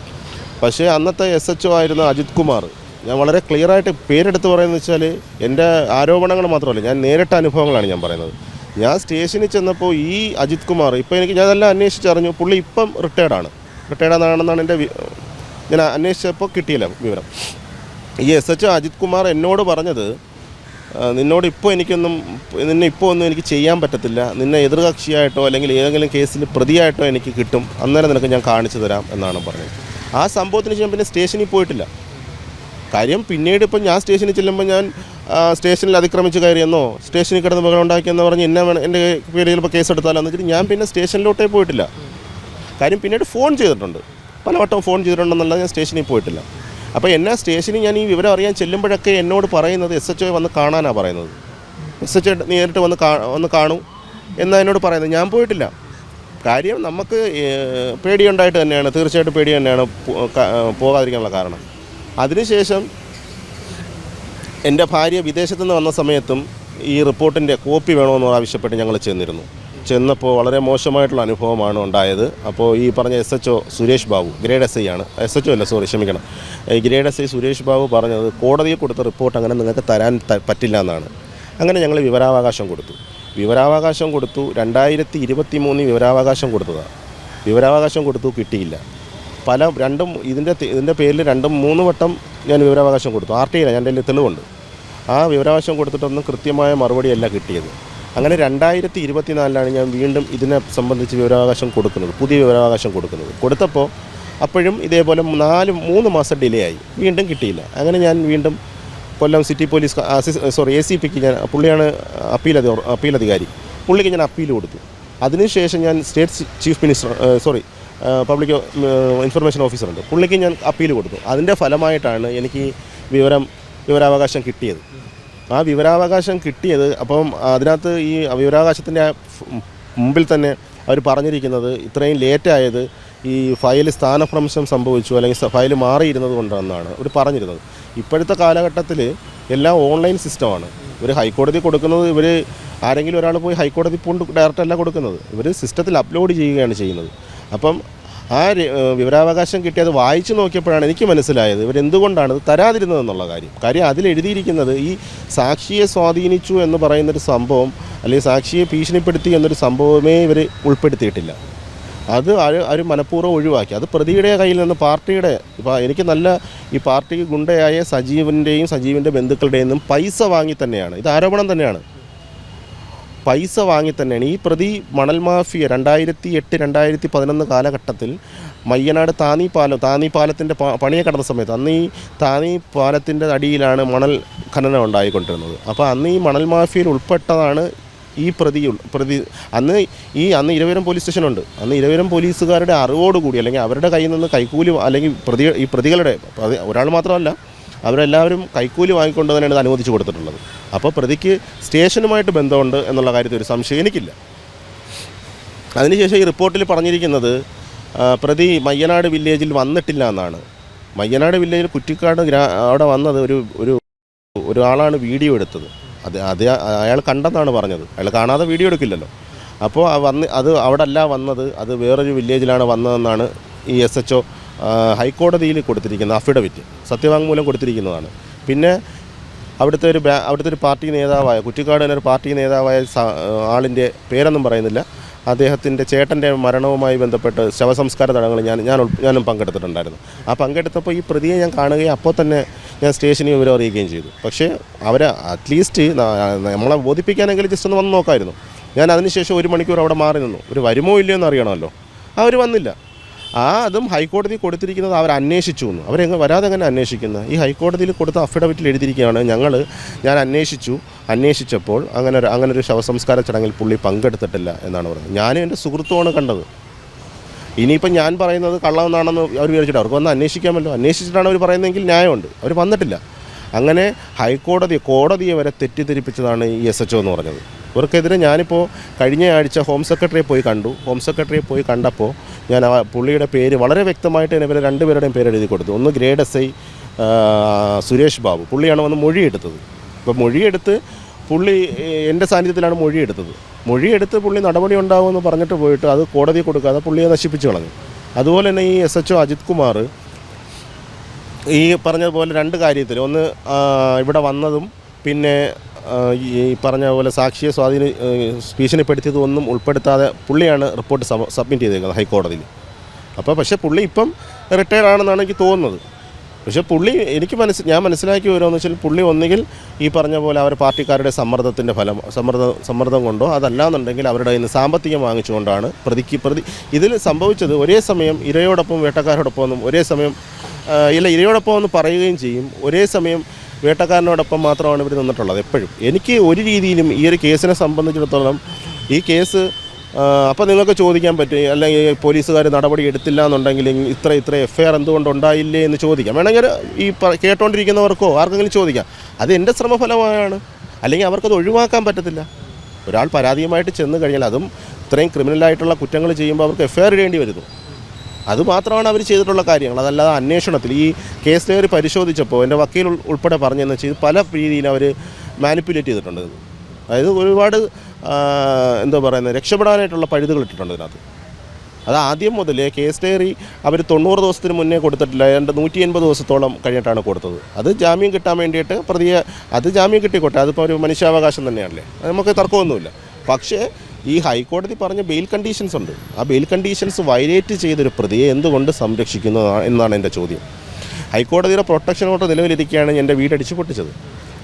പക്ഷേ അന്നത്തെ എസ് എച്ച് ഒ ആയിരുന്ന അജിത് കുമാർ ഞാൻ വളരെ ക്ലിയറായിട്ട് പേരെടുത്ത് പറയുന്നത് വെച്ചാൽ എന്റെ ആരോപണങ്ങൾ മാത്രമല്ല ഞാൻ നേരിട്ട അനുഭവങ്ങളാണ് ഞാൻ പറയുന്നത്. ഞാൻ സ്റ്റേഷനിൽ ചെന്നപ്പോൾ ഈ അജിത് കുമാർ ഇപ്പോൾ എനിക്ക് ഞാനെല്ലാം അന്വേഷിച്ചറിഞ്ഞു പുള്ളി ഇപ്പം റിട്ടയർഡാണ് റിട്ടയർഡാണെന്നാണ് എന്റെ ഞാൻ അന്വേഷിച്ചപ്പോൾ കിട്ടിയില്ല വിവരം. ഈ എസ് എച്ച് അജിത് കുമാർ എന്നോട് പറഞ്ഞത് നിന്നോട് ഇപ്പോൾ എനിക്കൊന്നും നിന്നെ ഇപ്പോൾ ഒന്നും എനിക്ക് ചെയ്യാൻ പറ്റത്തില്ല. നിന്നെ എതിർകക്ഷിയായിട്ടോ അല്ലെങ്കിൽ ഏതെങ്കിലും കേസിൽ പ്രതിയായിട്ടോ എനിക്ക് കിട്ടും. അന്നേരം നിനക്ക് ഞാൻ കാണിച്ചു തരാം എന്നാണ് പറഞ്ഞത്. ആ സംഭവത്തിന് ശേഷം പിന്നെ സ്റ്റേഷനിൽ പോയിട്ടില്ല. കാര്യം പിന്നീട് ഇപ്പം ഞാൻ സ്റ്റേഷനിൽ ചെല്ലുമ്പോൾ ഞാൻ സ്റ്റേഷനിൽ അതിക്രമിച്ച് കയറിയെന്നോ സ്റ്റേഷനിൽ കിടന്ന് ബഹളം ഉണ്ടാക്കിയെന്ന് പറഞ്ഞ് എന്നെ എന്റെ പേര് ചിലപ്പോൾ കേസ് എന്ന് വെച്ചിട്ട് ഞാൻ പിന്നെ സ്റ്റേഷനിലോട്ടേ പോയിട്ടില്ല. കാര്യം പിന്നീട് ഫോൺ ചെയ്തിട്ടുണ്ട്. പലവട്ടം ഫോൺ ചെയ്തിട്ടുണ്ടെന്നല്ല ഞാൻ സ്റ്റേഷനിൽ പോയിട്ടില്ല. അപ്പോൾ എന്നെ സ്റ്റേഷനിൽ ഞാൻ ഈ വിവരം അറിയാൻ ചെല്ലുമ്പോഴൊക്കെ എന്നോട് പറയുന്നത് എസ് എച്ച് ഒ വന്ന് കാണാനാണ് പറയുന്നത്. എസ് എച്ച് ഒ നേരിട്ട് വന്ന് വന്ന് കാണൂ എന്നാണ് എന്നോട് പറയുന്നത്. ഞാൻ പോയിട്ടില്ല. കാര്യം നമുക്ക് പേടിയുണ്ടായിട്ട് തന്നെയാണ്. തീർച്ചയായിട്ടും പേടി തന്നെയാണ് പോകാതിരിക്കാനുള്ള കാരണം. അതിനുശേഷം എന്റെ ഭാര്യ വിദേശത്തുനിന്ന് വന്ന സമയത്തും ഈ റിപ്പോർട്ടിന്റെ കോപ്പി വേണമെന്ന് ആവശ്യപ്പെട്ട് ഞങ്ങൾ ചെന്നിരുന്നു. ചെന്നപ്പോൾ വളരെ മോശമായിട്ടുള്ള അനുഭവമാണ് ഉണ്ടായത്. അപ്പോൾ ഈ പറഞ്ഞ S H O Suresh Babu grade S I ആണ്. എസ് എച്ച് ഒ അല്ല സോറി ക്ഷമിക്കണം. ഈ grade S I Suresh Babu പറഞ്ഞത് കോടതിയിൽ കൊടുത്ത റിപ്പോർട്ട് അങ്ങനെ നിങ്ങൾക്ക് തരാൻ പറ്റില്ല എന്നാണ്. അങ്ങനെ ഞങ്ങൾ വിവരാവകാശം കൊടുത്തു. വിവരാവകാശം കൊടുത്തു രണ്ടായിരത്തി ഇരുപത്തി മൂന്നിൽ വിവരാവകാശം കൊടുത്തതാണ്. വിവരാവകാശം കൊടുത്തു കിട്ടിയില്ല. പല രണ്ടും ഇതിന്റെ ഇതിന്റെ പേരിൽ രണ്ടും മൂന്ന് വട്ടം ഞാൻ വിവരാവകാശം കൊടുത്തു. ആർ ടി ഐ എന്റെ തെളിവുണ്ട്. ആ വിവരാവകാശം കൊടുത്തിട്ടൊന്നും കൃത്യമായ മറുപടിയല്ല കിട്ടിയത്. അങ്ങനെ രണ്ടായിരത്തി ഇരുപത്തിനാലിലാണ് ഞാൻ വീണ്ടും ഇതിനെ സംബന്ധിച്ച് വിവരാവകാശം കൊടുക്കുന്നത് പുതിയ വിവരാവകാശം കൊടുക്കുന്നത്. കൊടുത്തപ്പോൾ അപ്പോഴും ഇതേപോലെ നാല് മൂന്ന് മാസം ഡിലേ ആയി. വീണ്ടും കിട്ടിയില്ല. അങ്ങനെ ഞാൻ വീണ്ടും Kollam city police sorry A C പിക്ക് ഞാൻ പുള്ളിയാണ് അപ്പീൽ അധി അപ്പീൽ അധികാരി. പുള്ളിക്ക് ഞാൻ അപ്പീൽ കൊടുത്തു. അതിനുശേഷം ഞാൻ state chief minister sorry public information ഓഫീസറുണ്ട് പുള്ളിക്ക് ഞാൻ അപ്പീൽ കൊടുത്തു. അതിന്റെ ഫലമായിട്ടാണ് എനിക്ക് വിവരം വിവരാവകാശം കിട്ടിയത്. ആ വിവരാവകാശം കിട്ടിയത് അപ്പം അതിനകത്ത് ഈ വിവരാവകാശത്തിന്റെ മുമ്പിൽ തന്നെ അവർ പറഞ്ഞിരിക്കുന്നത് ഇത്രയും ലേറ്റായത് ഈ ഫയൽ സ്ഥാനഭ്രംശം സംഭവിച്ചു അല്ലെങ്കിൽ ഫയൽ മാറിയിരുന്നത് കൊണ്ടാണെന്നാണ് അവർ പറഞ്ഞിരുന്നത്. ഇപ്പോഴത്തെ കാലഘട്ടത്തിൽ എല്ലാം ഓൺലൈൻ സിസ്റ്റമാണ് ഇവർ ഹൈക്കോടതി കൊടുക്കുന്നത് ഇവർ ആരെങ്കിലും ഒരാൾ പോയി ഹൈക്കോടതി കൊണ്ട് ഡയറക്റ്റ് അല്ല കൊടുക്കുന്നത്. ഇവർ സിസ്റ്റത്തിൽ അപ്ലോഡ് ചെയ്യുകയാണ് ചെയ്യുന്നത്. അപ്പം ആ വിവരാവകാശം കിട്ടിയത് വായിച്ചു നോക്കിയപ്പോഴാണ് എനിക്ക് മനസ്സിലായത്. ഇവരെന്തുകൊണ്ടാണ് ഇത് തരാതിരുന്നത് എന്നുള്ള കാര്യം. കാര്യം അതിലെഴുതിയിരിക്കുന്നത് ഈ സാക്ഷിയെ സ്വാധീനിച്ചു എന്ന് പറയുന്നൊരു സംഭവം അല്ലെങ്കിൽ സാക്ഷിയെ ഭീഷണിപ്പെടുത്തി എന്നൊരു സംഭവമേ ഇവർ ഉൾപ്പെടുത്തിയിട്ടില്ല. അത് അവർ മനഃപൂർവം ഒഴിവാക്കി. അത് പ്രതിയുടെ കയ്യിൽ നിന്ന് പാർട്ടിയുടെ ഇപ്പോൾ എനിക്ക് നല്ല ഈ പാർട്ടിക്ക് ഗുണ്ടയായ സജീവന്റെയും സജീവിന്റെ ബന്ധുക്കളുടെയും പൈസ വാങ്ങി തന്നെയാണ്. ഇത് ആരോപണം തന്നെയാണ്. പൈസ വാങ്ങി തന്നെയാണ്. ഈ പ്രതി മണൽ മാഫിയ രണ്ടായിരത്തി എട്ട് രണ്ടായിരത്തി പതിനൊന്ന് കാലഘട്ടത്തിൽ മയ്യനാട് താനി പാലം താനി പാലത്തിന്റെ പണിയെ കടന്ന സമയത്ത് അന്ന് ഈ താനി പാലത്തിന്റെ അടിയിലാണ് മണൽ ഖനനം ഉണ്ടായിക്കൊണ്ടിരുന്നത്. അപ്പോൾ അന്ന് ഈ മണൽ മാഫിയയിൽ ഉൾപ്പെട്ടതാണ് ഈ പ്രതി പ്രതി അന്ന് ഈ അന്ന് ഇരവിരം പോലീസ് സ്റ്റേഷനുണ്ട്. അന്ന് ഇരവരം പോലീസുകാരുടെ അറിവോടുകൂടി അല്ലെങ്കിൽ അവരുടെ കയ്യിൽ നിന്ന് കൈക്കൂലി അല്ലെങ്കിൽ പ്രതി ഈ പ്രതികളുടെ ഒരാൾ മാത്രമല്ല അവരെല്ലാവരും കൈക്കൂലി വാങ്ങിക്കൊണ്ട് തന്നെയാണ് ഇത് അനുവദിച്ചു കൊടുത്തിട്ടുള്ളത്. അപ്പോൾ പ്രതിക്ക് സ്റ്റേഷനുമായിട്ട് ബന്ധമുണ്ട് എന്നുള്ള കാര്യത്തിൽ ഒരു സംശയം എനിക്കില്ല. അതിനുശേഷം ഈ റിപ്പോർട്ടിൽ പറഞ്ഞിരിക്കുന്നത് പ്രതി മയ്യനാട് വില്ലേജിൽ വന്നിട്ടില്ല എന്നാണ്. മയ്യനാട് വില്ലേജിൽ കുറ്റിക്കാട് ഗ്രാ അവിടെ വന്നത് ഒരു ഒരു ഒരാളാണ് വീഡിയോ എടുത്തത്. അത് അത് അയാൾ കണ്ടെന്നാണ് പറഞ്ഞത്. അയാൾ കാണാതെ വീഡിയോ എടുക്കില്ലല്ലോ. അപ്പോൾ വന്ന് അത് അവിടെ അല്ല വന്നത് അത് വേറൊരു വില്ലേജിലാണ് വന്നതെന്നാണ് ഈ എസ് എച്ച് ഹൈക്കോടതിയിൽ കൊടുത്തിരിക്കുന്ന അഫിഡവിറ്റ് സത്യവാങ്മൂലം കൊടുത്തിരിക്കുന്നതാണ്. പിന്നെ അവിടുത്തെ ഒരു അവിടുത്തെ ഒരു പാർട്ടി നേതാവായ കുറ്റിക്കാട് തന്നെ ഒരു പാർട്ടി നേതാവായ ആളിന്റെ പേരൊന്നും പറയുന്നില്ല. അദ്ദേഹത്തിന്റെ ചേട്ടന്റെ മരണവുമായി ബന്ധപ്പെട്ട് ശവസംസ്കാര തടങ്ങൾ ഞാൻ ഞാൻ ഞാനും പങ്കെടുത്തിട്ടുണ്ടായിരുന്നു. ആ പങ്കെടുത്തപ്പോൾ ഈ പ്രതിയെ ഞാൻ കാണുകയും അപ്പോൾ തന്നെ ഞാൻ സ്റ്റേഷനിൽ വിവരം അറിയിക്കുകയും ചെയ്തു. പക്ഷേ അവരെ അറ്റ്ലീസ്റ്റ് നമ്മളെ ബോധിപ്പിക്കാനെങ്കിലും ജസ്റ്റ് ഒന്ന് വന്ന് നോക്കായിരുന്നു. ഞാൻ അതിനുശേഷം ഒരു മണിക്കൂർ അവിടെ മാറി നിന്നു. ഒരു വരുമോ ഇല്ലയോ എന്ന് അറിയണമല്ലോ. അവർ വന്നില്ല. ആ അതും ഹൈക്കോടതി കൊടുത്തിരിക്കുന്നത് അവർ അന്വേഷിച്ചു എന്ന്. അവരെങ്ങനെ വരാതെ എങ്ങനെ അന്വേഷിക്കുന്നത് ഈ ഹൈക്കോടതിയിൽ കൊടുത്ത അഫിഡവിറ്റിൽ എഴുതിയിരിക്കുകയാണ് ഞങ്ങൾ ഞാൻ അന്വേഷിച്ചു. അന്വേഷിച്ചപ്പോൾ അങ്ങനെ ഒരു അങ്ങനെ ഒരു ശവസംസ്കാര ചടങ്ങിൽ പുള്ളി പങ്കെടുത്തിട്ടില്ല എന്നാണ് പറയുന്നത് ഞാനും എന്റെ സുഹൃത്തുമാണ് കണ്ടത്. ഇനിയിപ്പം ഞാൻ പറയുന്നത് കള്ളമെന്നാണെന്ന് അവർ വിചാരിച്ചിട്ട് അവർക്ക് വന്ന് അന്വേഷിക്കാമല്ലോ. അന്വേഷിച്ചിട്ടാണ് അവർ പറയുന്നതെങ്കിൽ ന്യായമുണ്ട്. അവർ വന്നിട്ടില്ല. അങ്ങനെ ഹൈക്കോടതി കോടതിയെ വരെ തെറ്റിദ്ധരിപ്പിച്ചതാണ് ഈ എസ് എച്ച് എന്ന് പറഞ്ഞത്. ഇവർക്കെതിരെ ഞാനിപ്പോൾ കഴിഞ്ഞ ആഴ്ച ഹോം സെക്രട്ടറിയെ പോയി കണ്ടു. ഹോം സെക്രട്ടറിയെ പോയി കണ്ടപ്പോൾ ഞാൻ ആ പുള്ളിയുടെ പേര് വളരെ വ്യക്തമായിട്ട് തന്നെ ഇവരെ രണ്ടുപേരുടെയും പേര് എഴുതി കൊടുത്തു. ഒന്ന് grade S I Suresh Babu. പുള്ളിയാണ് വന്ന് മൊഴിയെടുത്തത്. അപ്പോൾ മൊഴിയെടുത്ത് പുള്ളി എന്റെ സാന്നിധ്യത്തിലാണ് മൊഴിയെടുത്തത്. മൊഴിയെടുത്ത് പുള്ളി നടപടി ഉണ്ടാകുമെന്ന് പറഞ്ഞിട്ട് പോയിട്ട് അത് കോടതി കൊടുക്കാതെ പുള്ളിയെ നശിപ്പിച്ചു കളഞ്ഞു. അതുപോലെ തന്നെ ഈ എസ് എച്ച് അജിത് കുമാർ ഈ പറഞ്ഞതുപോലെ രണ്ട് കാര്യത്തിൽ ഒന്ന് ഇവിടെ വന്നതും പിന്നെ ഈ പറഞ്ഞ പോലെ സാക്ഷിയെ സ്വാധീന ഭീഷണിപ്പെടുത്തിയതൊന്നും ഉൾപ്പെടുത്താതെ പുള്ളിയാണ് റിപ്പോർട്ട് സബ്മിറ്റ് ചെയ്തേക്കുന്നത് ഹൈക്കോടതിയിൽ. അപ്പോൾ പക്ഷേ പുള്ളി ഇപ്പം റിട്ടയർഡ് ആണെന്നാണ് എനിക്ക് തോന്നുന്നത്. പക്ഷേ പുള്ളി എനിക്ക് മനസ്സ് ഞാൻ മനസ്സിലാക്കി വരുമെന്ന് വെച്ചാൽ പുള്ളി ഒന്നുകിൽ ഈ പറഞ്ഞ പോലെ അവർ പാർട്ടിക്കാരുടെ സമ്മർദ്ദത്തിന്റെ ഫലം സമ്മർദ്ദ സമ്മർദ്ദം കൊണ്ടോ അതല്ലാന്നുണ്ടെങ്കിൽ അവരുടെ കയ്യിൽ നിന്ന് സാമ്പത്തികം വാങ്ങിച്ചുകൊണ്ടാണ് പ്രതിക്ക് പ്രതി ഇതിൽ സംഭവിച്ചത് ഒരേ സമയം ഇരയോടൊപ്പം വേട്ടക്കാരോടൊപ്പം ഒന്നും ഒരേ സമയം ഇല്ല ഇരയോടൊപ്പം ഒന്ന് പറയുകയും ചെയ്യും. ഒരേ സമയം വേട്ടക്കാരനോടൊപ്പം മാത്രമാണ് ഇവർ നിന്നിട്ടുള്ളത് എപ്പോഴും. എനിക്ക് ഒരു രീതിയിലും ഈ ഒരു കേസിനെ സംബന്ധിച്ചിടത്തോളം ഈ കേസ് അപ്പോൾ നിങ്ങൾക്ക് ചോദിക്കാൻ പറ്റും അല്ലെങ്കിൽ പോലീസുകാർ നടപടി എടുത്തില്ല എന്നുണ്ടെങ്കിൽ ഇത്ര ഇത്ര എഫ് ഐ ആർ എന്തുകൊണ്ട് ഉണ്ടായില്ലേ എന്ന് ചോദിക്കാം. വേണമെങ്കിൽ ഈ കേട്ടോണ്ടിരിക്കുന്നവർക്കോ ആർക്കെങ്കിലും ചോദിക്കാം. അത് എന്റെ ശ്രമഫലമായാണ്. അല്ലെങ്കിൽ അവർക്കത് ഒഴിവാക്കാൻ പറ്റത്തില്ല. ഒരാൾ പരാതിയുമായിട്ട് ചെന്ന് കഴിഞ്ഞാൽ അതും ഇത്രയും ക്രിമിനലായിട്ടുള്ള കുറ്റങ്ങൾ ചെയ്യുമ്പോൾ അവർക്ക് എഫ് ഐ ആർ ഇടേണ്ടി വരുന്നു. അത് മാത്രമാണ് അവർ ചെയ്തിട്ടുള്ള കാര്യങ്ങൾ. അതല്ലാതെ അന്വേഷണത്തിൽ ഈ കേസ് ഡയറി പരിശോധിച്ചപ്പോൾ എന്റെ വക്കീൽ ഉൾ- ഉൾപ്പെടെ പറഞ്ഞതെന്ന് വെച്ചാൽ പല രീതിയിൽ അവർ മാനിപ്പുലേറ്റ് ചെയ്തിട്ടുണ്ട്. അതായത് ഒരുപാട് എന്താ പറയുന്നത് രക്ഷപ്പെടാനായിട്ടുള്ള പഴുതുകൾ ഇട്ടിട്ടുണ്ട് ഇതിനകത്ത്. അത് ആദ്യം മുതലേ കേസ് ഡയറി അവർ തൊണ്ണൂറ് ദിവസത്തിന് മുന്നേ കൊടുത്തിട്ടില്ല. ഏതാണ്ട് നൂറ്റി എൺപത് ദിവസത്തോളം കഴിഞ്ഞിട്ടാണ് കൊടുത്തത്. അത് ജാമ്യം കിട്ടാൻ വേണ്ടിയിട്ട് പ്രതിയെ അത് ജാമ്യം കിട്ടിക്കോട്ടെ. അതിപ്പോൾ ഒരു മനുഷ്യാവകാശം തന്നെയാണല്ലേ? നമുക്ക് തർക്കമൊന്നുമില്ല. പക്ഷേ ഈ ഹൈക്കോടതി പറഞ്ഞ ബെയിൽ കണ്ടീഷൻസ് ഉണ്ട്. ആ ബെയിൽ കണ്ടീഷൻസ് വയലേറ്റ് ചെയ്തൊരു പ്രതിയെ എന്തുകൊണ്ട് സംരക്ഷിക്കുന്നു എന്നാണ് എന്റെ ചോദ്യം. ഹൈക്കോടതിയുടെ പ്രൊട്ടക്ഷൻ ഓർഡർ നിലവിലിരിക്കുകയാണ് എന്റെ വീട് അടിച്ചു പൊട്ടിച്ചത്.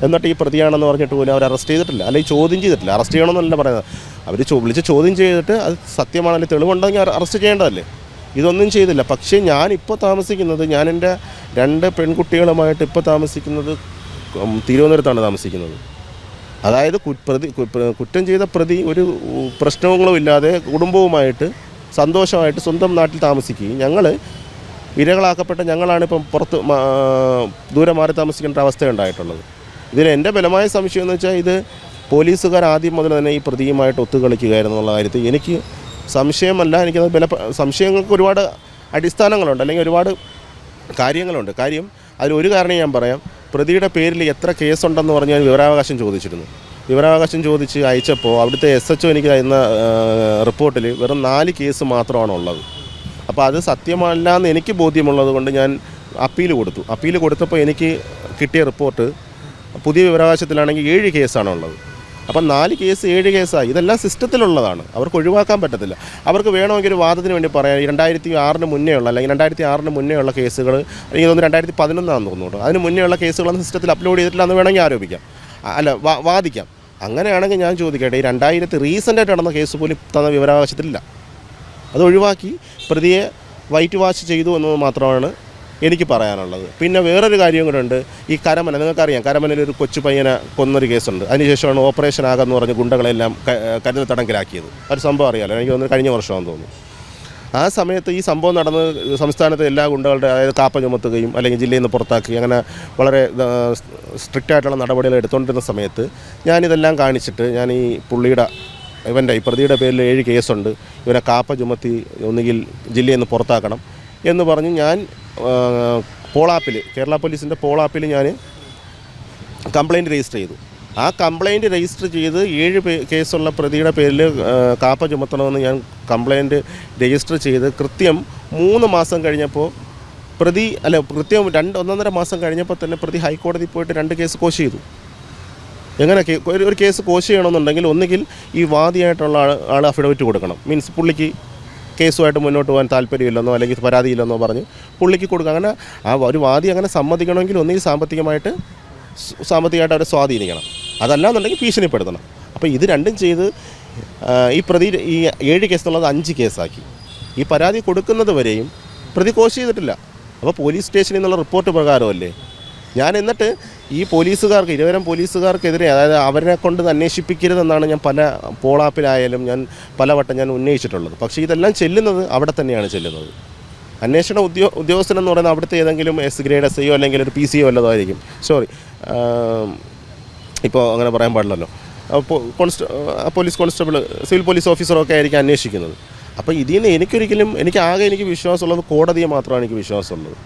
എന്നിട്ട് ഈ പ്രതിയാണെന്ന് പറഞ്ഞിട്ട് പോലും അവർ അറസ്റ്റ് ചെയ്തിട്ടില്ല. അല്ലെങ്കിൽ ചോദ്യം ചെയ്തിട്ടില്ല. അറസ്റ്റ് ചെയ്യണമെന്നല്ല പറയുന്നത്. അവർ വിളിച്ച് ചോദ്യം ചെയ്തിട്ട് അത് സത്യമാണെങ്കിൽ തെളിവുണ്ടെങ്കിൽ അറസ്റ്റ് ചെയ്യേണ്ടതല്ലേ? ഇതൊന്നും ചെയ്തില്ല. പക്ഷേ ഞാൻ ഇപ്പോൾ താമസിക്കുന്നത് ഞാൻ എന്റെ രണ്ട് പെൺകുട്ടികളുമായിട്ട് ഇപ്പോൾ താമസിക്കുന്നത് തിരുവനന്തപുരത്താണ് താമസിക്കുന്നത്. അതായത് പ്രതി കുറ്റം ചെയ്ത പ്രതി ഒരു പ്രശ്നങ്ങളും ഇല്ലാതെ കുടുംബവുമായിട്ട് സന്തോഷമായിട്ട് സ്വന്തം നാട്ടിൽ താമസിക്കുകയും ഞങ്ങൾ ഇരകളാക്കപ്പെട്ട ഞങ്ങളാണ് ഇപ്പം പുറത്ത് ദൂരെ മാറി താമസിക്കേണ്ട അവസ്ഥ ഉണ്ടായിട്ടുള്ളത്. ഇതിൽ എന്റെ ബലമായ സംശയം എന്ന് വെച്ചാൽ ഇത് പോലീസുകാർ ആദ്യം മുതൽ തന്നെ ഈ പ്രതിയുമായിട്ട് ഒത്തുകളിക്കുകയായിരുന്നു എന്നുള്ള കാര്യത്തിൽ എനിക്ക് സംശയമല്ല. എനിക്കത് ബല സംശയങ്ങൾക്ക് ഒരുപാട് അടിസ്ഥാനങ്ങളുണ്ട്. അല്ലെങ്കിൽ ഒരുപാട് കാര്യങ്ങളുണ്ട്. കാര്യം അതിൽ ഒരു കാരണം ഞാൻ പറയാം. പ്രതിയുടെ പേരിൽ എത്ര കേസുണ്ടെന്ന് പറഞ്ഞ് ഞാൻ വിവരാവകാശം ചോദിച്ചിരുന്നു. വിവരാവകാശം ചോദിച്ച് അയച്ചപ്പോൾ അവിടുത്തെ എസ് എച്ച് എനിക്ക് തരുന്ന റിപ്പോർട്ടിൽ വെറും നാല് കേസ് മാത്രമാണ് ഉള്ളത്. അപ്പോൾ അത് സത്യമല്ല എന്ന് എനിക്ക് ബോധ്യമുള്ളത് കൊണ്ട് ഞാൻ അപ്പീൽ കൊടുത്തു. അപ്പീൽ കൊടുത്തപ്പോൾ എനിക്ക് കിട്ടിയ റിപ്പോർട്ട് പുതിയ വിവരാവകാശത്തിലാണെങ്കിൽ ഏഴ് കേസാണ് ഉള്ളത്. അപ്പം നാല് കേസ് ഏഴ് കേസായി. ഇതെല്ലാം സിസ്റ്റത്തിലുള്ളതാണ്. അവർക്ക് ഒഴിവാക്കാൻ പറ്റത്തില്ല. അവർക്ക് വേണമെങ്കിൽ ഒരു വാദത്തിന് വേണ്ടി പറയാം. രണ്ടായിരത്തി ആറിന് മുന്നേ ഉള്ള അല്ലെങ്കിൽ രണ്ടായിരത്തി ആറിന് മുന്നേ ഉള്ള കേസുകൾ എനിക്ക് തോന്നുന്നു രണ്ടായിരത്തി പതിനൊന്നാണെന്ന് തോന്നുന്നു അതിന് മുന്നേ ഉള്ള കേസുകളൊന്നും സിസ്റ്റത്തിൽ അപ്ലോഡ് ചെയ്തിട്ടില്ല എന്ന് വേണമെങ്കിൽ ആരോപിക്കാം. അല്ല വാദിക്കാം. അങ്ങനെയാണെങ്കിൽ ഞാൻ ചോദിക്കട്ടെ ഈ രണ്ടായിരത്തി റീസെന്റായിട്ട് നടന്ന കേസ് പോലും തന്ന വിവരാവകാശത്തിലില്ല. അത് ഒഴിവാക്കി പ്രതിയെ വൈറ്റ് വാഷ് ചെയ്തു എന്നത് മാത്രമാണ് എനിക്ക് പറയാനുള്ളത്. പിന്നെ വേറൊരു കാര്യം കൂടെ ഈ കരമന നിങ്ങൾക്കറിയാം കരമനയിൽ ഒരു കൊച്ചു പയ്യനെ കൊന്നൊരു കേസുണ്ട്. അതിനുശേഷമാണ് ഓപ്പറേഷൻ ആകാമെന്ന് പറഞ്ഞ് ഗുണ്ടകളെല്ലാം കരുതൽ തടങ്കിലാക്കിയത്. ഒരു സംഭവം അറിയാലോ? എനിക്ക് തോന്നുന്നു കഴിഞ്ഞ വർഷമാണെന്ന് തോന്നുന്നു. ആ സമയത്ത് ഈ സംഭവം നടന്ന് സംസ്ഥാനത്തെ എല്ലാ ഗുണ്ടകളുടെ അതായത് കാപ്പ ചുമത്തുകയും അല്ലെങ്കിൽ ജില്ലയിൽ നിന്ന് പുറത്താക്കുകയും അങ്ങനെ വളരെ സ്ട്രിക്റ്റ് ആയിട്ടുള്ള നടപടികൾ എടുത്തുകൊണ്ടിരുന്ന സമയത്ത് ഞാനിതെല്ലാം കാണിച്ചിട്ട് ഞാൻ ഈ പുള്ളിയുടെ ഇവന്റെ ഈ പ്രതിയുടെ പേരിൽ ഏഴ് കേസുണ്ട്. ഇവനെ കാപ്പ ചുമത്തി ഒന്നുകിൽ ജില്ലയിൽ നിന്ന് പുറത്താക്കണം. എന്ന് പറഞ്ഞ് ഞാൻ പോളാപ്പിൽ കേരള പോലീസിന്റെ പോളാപ്പിൽ ഞാൻ കംപ്ലയിന്റ് രജിസ്റ്റർ ചെയ്തു. ആ കംപ്ലയിന്റ് രജിസ്റ്റർ ചെയ്ത് ഏഴ് കേസുള്ള പ്രതിയുടെ പേരിൽ കാപ്പ ചുമത്തണമെന്ന് ഞാൻ കംപ്ലയിന്റ് രജിസ്റ്റർ ചെയ്ത് കൃത്യം മൂന്ന് മാസം കഴിഞ്ഞപ്പോൾ പ്രതി അല്ല കൃത്യം രണ്ട് ഒന്നൊന്നര മാസം കഴിഞ്ഞപ്പോൾ തന്നെ പ്രതി ഹൈക്കോടതി പോയിട്ട് രണ്ട് കേസ് കോശ് ചെയ്തു. എങ്ങനെ ഒരു കേസ് കോശ് ചെയ്യണമെന്നുണ്ടെങ്കിൽ ഒന്നുകിൽ ഈ വാദിയായിട്ടുള്ള ആൾ അഫിഡവിറ്റ് കൊടുക്കണം. മീൻസ് പുള്ളിക്ക് കേസുമായിട്ട് മുന്നോട്ട് പോകാൻ താല്പര്യമില്ലെന്നോ അല്ലെങ്കിൽ പരാതിയില്ലെന്നോ പറഞ്ഞ് പുള്ളിക്ക് കൊടുക്കുക. അങ്ങനെ ആ ഒരു വാദി അങ്ങനെ സമ്മതിക്കണമെങ്കിൽ ഒന്നുകിൽ സാമ്പത്തികമായിട്ട് സാമ്പത്തികമായിട്ട് അവരെ സ്വാധീനിക്കണം. അതല്ലാന്നുണ്ടെങ്കിൽ ഭീഷണിപ്പെടുത്തണം. അപ്പോൾ ഇത് രണ്ടും ചെയ്ത് ഈ പ്രതി ഈ ഏഴ് കേസെന്നുള്ളത് അഞ്ച് കേസാക്കി. ഈ പരാതി കൊടുക്കുന്നത് വരെയും പ്രതി കോശ് ചെയ്തിട്ടില്ല അപ്പോൾ പോലീസ് സ്റ്റേഷനിൽ നിന്നുള്ള റിപ്പോർട്ട് പ്രകാരമല്ലേ? ഞാൻ എന്നിട്ട് ഈ പോലീസുകാർക്ക് ഇരുവരും പോലീസുകാർക്കെതിരെ അതായത് അവരെ കൊണ്ട് അന്വേഷിപ്പിക്കരുതെന്നാണ് ഞാൻ പല പോളാപ്പിലായാലും ഞാൻ പലവട്ടം ഞാൻ ഉന്നയിച്ചിട്ടുള്ളത്. പക്ഷേ ഇതെല്ലാം ചെല്ലുന്നത് അവിടെ തന്നെയാണ് ചെല്ലുന്നത്. അന്വേഷണ ഉദ്യോ ഉദ്യോഗസ്ഥൻ എന്ന് പറയുന്നത് അവിടുത്തെ ഏതെങ്കിലും എസ് ഗ്രേഡ് എസ് ഐയോ അല്ലെങ്കിൽ ഒരു പി സിയോ വല്ലതായിരിക്കും. സോറി ഇപ്പോൾ അങ്ങനെ പറയാൻ പാടില്ലല്ലോ. കോൺസ്റ്റ പോലീസ് കോൺസ്റ്റബിൾ സിവിൽ പോലീസ് ഓഫീസറൊക്കെ ആയിരിക്കും അന്വേഷിക്കുന്നത്. അപ്പോൾ ഇതിൽ നിന്ന് എനിക്കൊരിക്കലും എനിക്ക് ആകെ എനിക്ക് വിശ്വാസമുള്ളത് കോടതിയെ മാത്രമാണ് എനിക്ക് വിശ്വാസമുള്ളത്.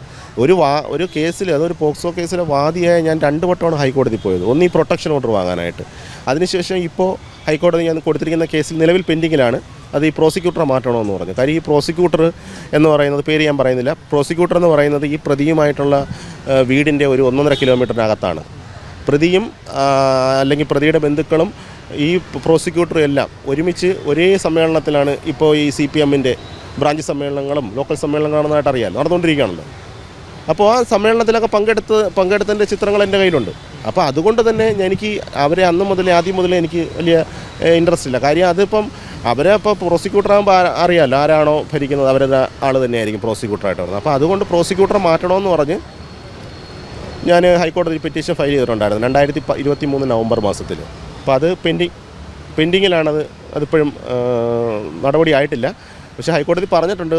ഒരു വാ ഒരു കേസിൽ അതൊരു പോക്സോ കേസിലെ വാദിയായ ഞാൻ രണ്ട് വട്ടമാണ് ഹൈക്കോടതി പോയത്. ഒന്ന് ഈ പ്രൊട്ടക്ഷൻ ഓർഡർ വാങ്ങാനായിട്ട്. അതിനുശേഷം ഇപ്പോൾ ഹൈക്കോടതി ഞാൻ കൊടുത്തിരിക്കുന്ന കേസിൽ നിലവിൽ പെൻഡിങ്ങിലാണ്. അത് ഈ പ്രോസിക്യൂട്ടറെ മാറ്റണമെന്ന് പറഞ്ഞു. കാര്യം ഈ പ്രോസിക്യൂട്ടർ എന്ന് പറയുന്നത് പേര് ഞാൻ പറയുന്നില്ല. പ്രോസിക്യൂട്ടർ എന്ന് പറയുന്നത് ഈ പ്രതിയുമായിട്ടുള്ള വീടിന്റെ ഒരു ഒന്നൊന്നര കിലോമീറ്ററിനകത്താണ്. പ്രതിയും അല്ലെങ്കിൽ പ്രതിയുടെ ബന്ധുക്കളും ഈ പ്രോസിക്യൂട്ടറും എല്ലാം ഒരുമിച്ച് ഒരേ സമ്മേളനത്തിലാണ് ഇപ്പോൾ ഈ സി പി എമ്മിന്റെ ബ്രാഞ്ച് സമ്മേളനങ്ങളും ലോക്കൽ സമ്മേളനങ്ങളാണെന്നായിട്ട് അറിയാം നടന്നുകൊണ്ടിരിക്കുകയാണല്ലോ. അപ്പോൾ ആ സമ്മേളനത്തിലൊക്കെ പങ്കെടുത്ത് പങ്കെടുത്തതിന്റെ ചിത്രങ്ങൾ എന്റെ കയ്യിലുണ്ട്. അപ്പോൾ അതുകൊണ്ട് തന്നെ എനിക്ക് അവരെ അന്ന് മുതലേ ആദ്യം മുതലേ എനിക്ക് വലിയ ഇൻട്രസ്റ്റ് ഇല്ല. കാര്യം അതിപ്പം അവരെ ഇപ്പോൾ പ്രോസിക്യൂട്ടർ ആകുമ്പോൾ അറിയാമല്ലോ ആരാണോ ഭരിക്കുന്നത്. അവരുടെ ആൾ തന്നെയായിരിക്കും പ്രോസിക്യൂട്ടറായിട്ട് വരുന്നത്. അപ്പോൾ അതുകൊണ്ട് പ്രോസിക്യൂട്ടർ മാറ്റണമെന്ന് പറഞ്ഞ് ഞാൻ ഹൈക്കോടതി പെറ്റീഷൻ ഫയൽ ചെയ്തിട്ടുണ്ടായിരുന്നു. രണ്ടായിരത്തി ഇരുപത്തി മൂന്ന് നവംബർ മാസത്തിൽ. അപ്പോൾ അത് പെൻഡിങ് പെൻഡിങ്ങിലാണത് അതിപ്പോഴും നടപടി ആയിട്ടില്ല പക്ഷേ ഹൈക്കോടതി പറഞ്ഞിട്ടുണ്ട്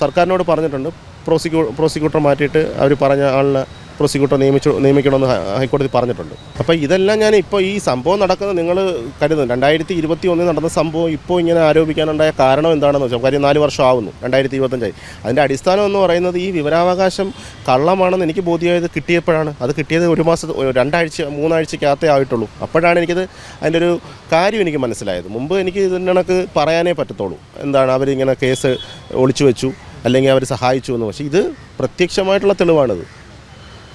സർക്കാരിനോട് പറഞ്ഞിട്ടുണ്ട്. പ്രോസിക്യൂ പ്രോസിക്യൂട്ടർ മാറ്റിയിട്ട് അവർ പറഞ്ഞ ആളിനെ പ്രോസിക്യൂട്ടർ നിയമിച്ചു നിയമിക്കണമെന്ന് ഹൈക്കോടതി പറഞ്ഞിട്ടുണ്ട്. അപ്പോൾ ഇതെല്ലാം ഞാൻ ഇപ്പോൾ ഈ സംഭവം നടക്കുന്നത് നിങ്ങൾ കരുതുന്നു. രണ്ടായിരത്തി ഇരുപത്തി ഒന്നിൽ നടന്ന സംഭവം ഇപ്പോൾ ഇങ്ങനെ ആരോപിക്കാനുണ്ടായ കാരണം എന്താണെന്ന് വെച്ചാൽ കാര്യം നാല് വർഷം ആവുന്നു രണ്ടായിരത്തി ഇരുപത്തഞ്ചായി. അതിന്റെ അടിസ്ഥാനം എന്ന് പറയുന്നത് ഈ വിവരാവകാശം കള്ളമാണെന്ന് എനിക്ക് ബോധ്യമായത് കിട്ടിയപ്പോഴാണ്. അത് കിട്ടിയത് ഒരു മാസം രണ്ടാഴ്ച മൂന്നാഴ്ചക്കകത്തേ ആയിട്ടുള്ളൂ. അപ്പോഴാണ് എനിക്കത് അതിന്റെ ഒരു കാര്യം എനിക്ക് മനസ്സിലായത്. മുമ്പ് എനിക്ക് ഇതിന്റെ കണക്ക് പറയാനേ പറ്റത്തുള്ളൂ. എന്താണ് അവരിങ്ങനെ കേസ് ഒളിച്ചു വെച്ചു. അല്ലെങ്കിൽ അവർ സഹായിച്ചു എന്ന് പക്ഷേ ഇത് പ്രത്യക്ഷമായിട്ടുള്ള തെളിവാണിത്.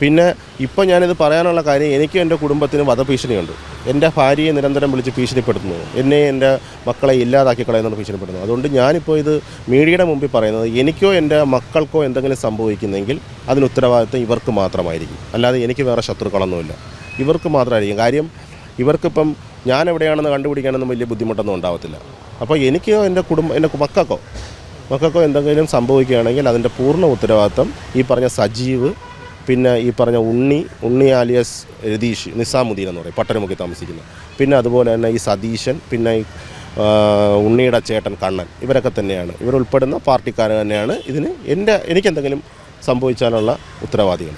പിന്നെ ഇപ്പം ഞാനിത് പറയാനുള്ള കാര്യം എനിക്കും എന്റെ കുടുംബത്തിന് വധഭീഷണിയുണ്ട്. എന്റെ ഭാര്യയെ നിരന്തരം വിളിച്ച് ഭീഷണിപ്പെടുത്തുന്നു. എന്നെ എന്റെ മക്കളെ ഇല്ലാതാക്കി കളയുന്നത് ഭീഷണിപ്പെടുന്നു അതുകൊണ്ട് ഞാനിപ്പോൾ ഇത് മീഡിയയുടെ മുമ്പിൽ പറയുന്നത് എനിക്കോ എന്റെ മക്കൾക്കോ എന്തെങ്കിലും സംഭവിക്കുന്നെങ്കിൽ അതിന് ഉത്തരവാദിത്വം ഇവർക്ക് മാത്രമായിരിക്കും. അല്ലാതെ എനിക്ക് വേറെ ശത്രുക്കളൊന്നുമില്ല. ഇവർക്ക് മാത്രമായിരിക്കും. കാര്യം ഇവർക്കിപ്പം ഞാൻ എവിടെയാണെന്ന് കണ്ടുപിടിക്കാനൊന്നും വലിയ ബുദ്ധിമുട്ടൊന്നും ഉണ്ടാവത്തില്ല. അപ്പോൾ എനിക്കോ എന്റെ കുടുംബം എന്റെ മക്കൾക്കോ മക്കൾക്കോ എന്തെങ്കിലും സംഭവിക്കുകയാണെങ്കിൽ അതിന്റെ പൂർണ ഉത്തരവാദിത്വം ഈ പറഞ്ഞ സജീവ് പിന്നെ ഈ പറഞ്ഞ ഉണ്ണി ഉണ്ണി ആലിയസ് രതീഷ് നിസാമുദ്ദീൻ എന്ന് പറയും പട്ടണമുക്കി താമസിക്കുന്നത്. പിന്നെ അതുപോലെ തന്നെ ഈ സതീശൻ പിന്നെ ഈ ഉണ്ണിയുടെ ചേട്ടൻ കണ്ണൻ ഇവരൊക്കെ തന്നെയാണ്. ഇവരുൾപ്പെടുന്ന പാർട്ടിക്കാർ തന്നെയാണ് ഇതിന് എന്റെ എനിക്കെന്തെങ്കിലും സംഭവിച്ചാലുള്ള ഉത്തരവാദികൾ.